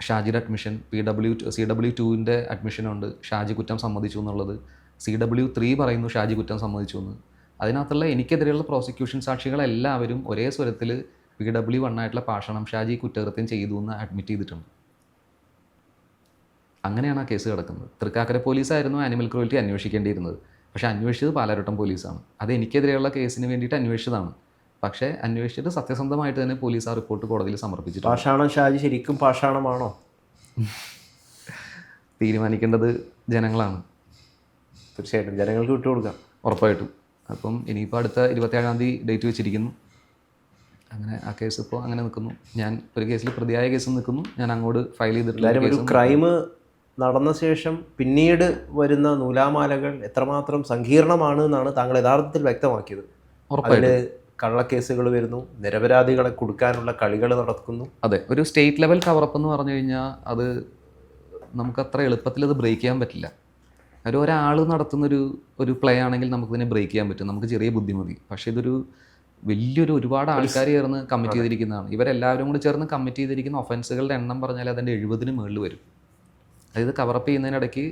ഷാജിയുടെ admission P W C W ടുവിന്റെ അഡ്മിഷനുണ്ട് ഷാജി കുറ്റം സമ്മതിച്ചു എന്നുള്ളത്. സി ഡബ്ല്യു ത്രീ പറയുന്നു ഷാജി കുറ്റം സമ്മതിച്ചു എന്ന്. അതിനകത്തുള്ള എനിക്കെതിരെയുള്ള പ്രോസിക്യൂഷൻ സാക്ഷികളെല്ലാവരും ഒരേ സ്വരത്തിൽ പി ഡബ്ല്യു വൺ ആയിട്ടുള്ള പാഷണം ഷാജി കുറ്റകൃത്യം ചെയ്തു എന്ന് അഡ്മിറ്റ് ചെയ്തിട്ടുണ്ട്. അങ്ങനെയാണ് ആ കേസ് കിടക്കുന്നത്. തൃക്കാക്കര പോലീസായിരുന്നു ആനിമൽ ക്രൂവൽറ്റി അന്വേഷിക്കേണ്ടിയിരുന്നത്. പക്ഷേ അന്വേഷിച്ചത് പാലാരട്ടം പോലീസാണ്. അത് എനിക്കെതിരെയുള്ള കേസിന് വേണ്ടിയിട്ട് അന്വേഷിച്ചതാണ്. പക്ഷേ അന്വേഷിച്ചിട്ട് സത്യസന്ധമായിട്ട് തന്നെ പോലീസ് ആ റിപ്പോർട്ട് കോടതിയിൽ സമർപ്പിച്ചിട്ടുണ്ട്. പാഷാണം ഷാജി ശരിക്കും പാഷാണമാണോ? തീരുമാനിക്കേണ്ടത് ജനങ്ങളാണ്. തീർച്ചയായിട്ടും ജനങ്ങൾക്ക് വിട്ടുകൊടുക്കാം ഉറപ്പായിട്ടും. അപ്പം ഇനിയിപ്പോൾ അടുത്ത ഇരുപത്തേഴാം തീയതി ഡേറ്റ് വെച്ചിരിക്കുന്നു. അങ്ങനെ ആ കേസ് ഇപ്പോൾ അങ്ങനെ നിൽക്കുന്നു. ഞാൻ ഒരു കേസിൽ പ്രതിയായ കേസ് നിൽക്കുന്നു. ഞാൻ അങ്ങോട്ട് ഫയൽ ചെയ്തിട്ടില്ല ഒരു ക്രൈം നടന്ന ശേഷം പിന്നീട് വരുന്ന നൂലാമാലകൾ എത്രമാത്രം സങ്കീർണമാണ് എന്നാണ് താങ്കൾ യഥാർത്ഥത്തിൽ വ്യക്തമാക്കിയത്. ഉറപ്പായിട്ട്. കള്ളക്കേസുകൾ വരുന്നു നിരപരാധികളെ കൊടുക്കാനുള്ള കളികൾ നടക്കുന്നു. അതെ ഒരു സ്റ്റേറ്റ് ലെവൽ കവറപ്പ് എന്ന് പറഞ്ഞു കഴിഞ്ഞാൽ അത് നമുക്ക് അത്ര എളുപ്പത്തിൽ അത് ബ്രേക്ക് ചെയ്യാൻ പറ്റില്ല. ഒരു ഒരാൾ നടത്തുന്നൊരു ഒരു പ്ലേ ആണെങ്കിൽ നമുക്കിതിനെ ബ്രേക്ക് ചെയ്യാൻ പറ്റും. നമുക്ക് ചെറിയ ബുദ്ധിമതി പക്ഷേ ഇതൊരു വലിയൊരു ഒരുപാട് ആൾക്കാർ ചേർന്ന് കമ്മിറ്റ് ചെയ്തിരിക്കുന്നതാണ്. ഇവരെല്ലാവരും കൂടി ചേർന്ന് കമ്മിറ്റ് ചെയ്തിരിക്കുന്ന ഒഫൻസുകളുടെ എണ്ണം പറഞ്ഞാൽ അതിന്റെ എഴുപതിന് മുകളിൽ വരും. അതായത് കവറപ്പ് ചെയ്യുന്നതിനിടയ്ക്ക്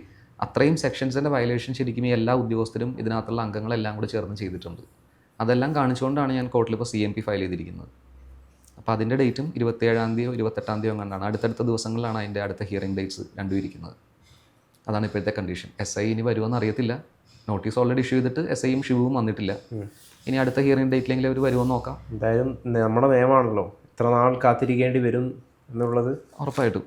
അത്രയും സെക്ഷൻസിന്റെ വയലേഷൻ ശരിക്കും ഈ എല്ലാ ഉദ്യോഗസ്ഥരും ഇതിനകത്തുള്ള അംഗങ്ങളെല്ലാം കൂടി ചേർന്ന് ചെയ്തിട്ടുണ്ട്. അതെല്ലാം കാണിച്ചുകൊണ്ടാണ് ഞാൻ കോർട്ടിൽ ഇപ്പോൾ സി എം പി ഫയൽ ചെയ്തിരിക്കുന്നത്. അപ്പോൾ അതിന്റെ ഡേറ്റും ഇരുപത്തേഴാം തീയതിയോ ഇരുപത്തെട്ടാം തീയതിയോ കണ്ടാണ് അടുത്തടുത്ത ദിവസങ്ങളിലാണ് അതിന്റെ അടുത്ത ഹിയറിംഗ് ഡേറ്റ്സ് രണ്ടും ഇരിക്കുന്നത്. അതാണ് ഇപ്പോഴത്തെ കണ്ടീഷൻ എസ് ഐ ഇനി വരുമോയെന്ന് അറിയത്തില്ല. നോട്ടീസ് ഓൾറെഡി ഇഷ്യൂ ചെയ്തിട്ട് എസ് ഐയും ഷിവും വന്നിട്ടില്ല. ഇനി അടുത്ത ഹിയറിംഗ് ഡേറ്റിലെങ്കിലും അവർ വരുമോ നോക്കാം. എന്തായാലും നമ്മുടെ നിയമമാണല്ലോ. ഇത്ര നാൾ കാത്തിരിക്കേണ്ടി വരും എന്നുള്ളത്. ഉറപ്പായിട്ടും.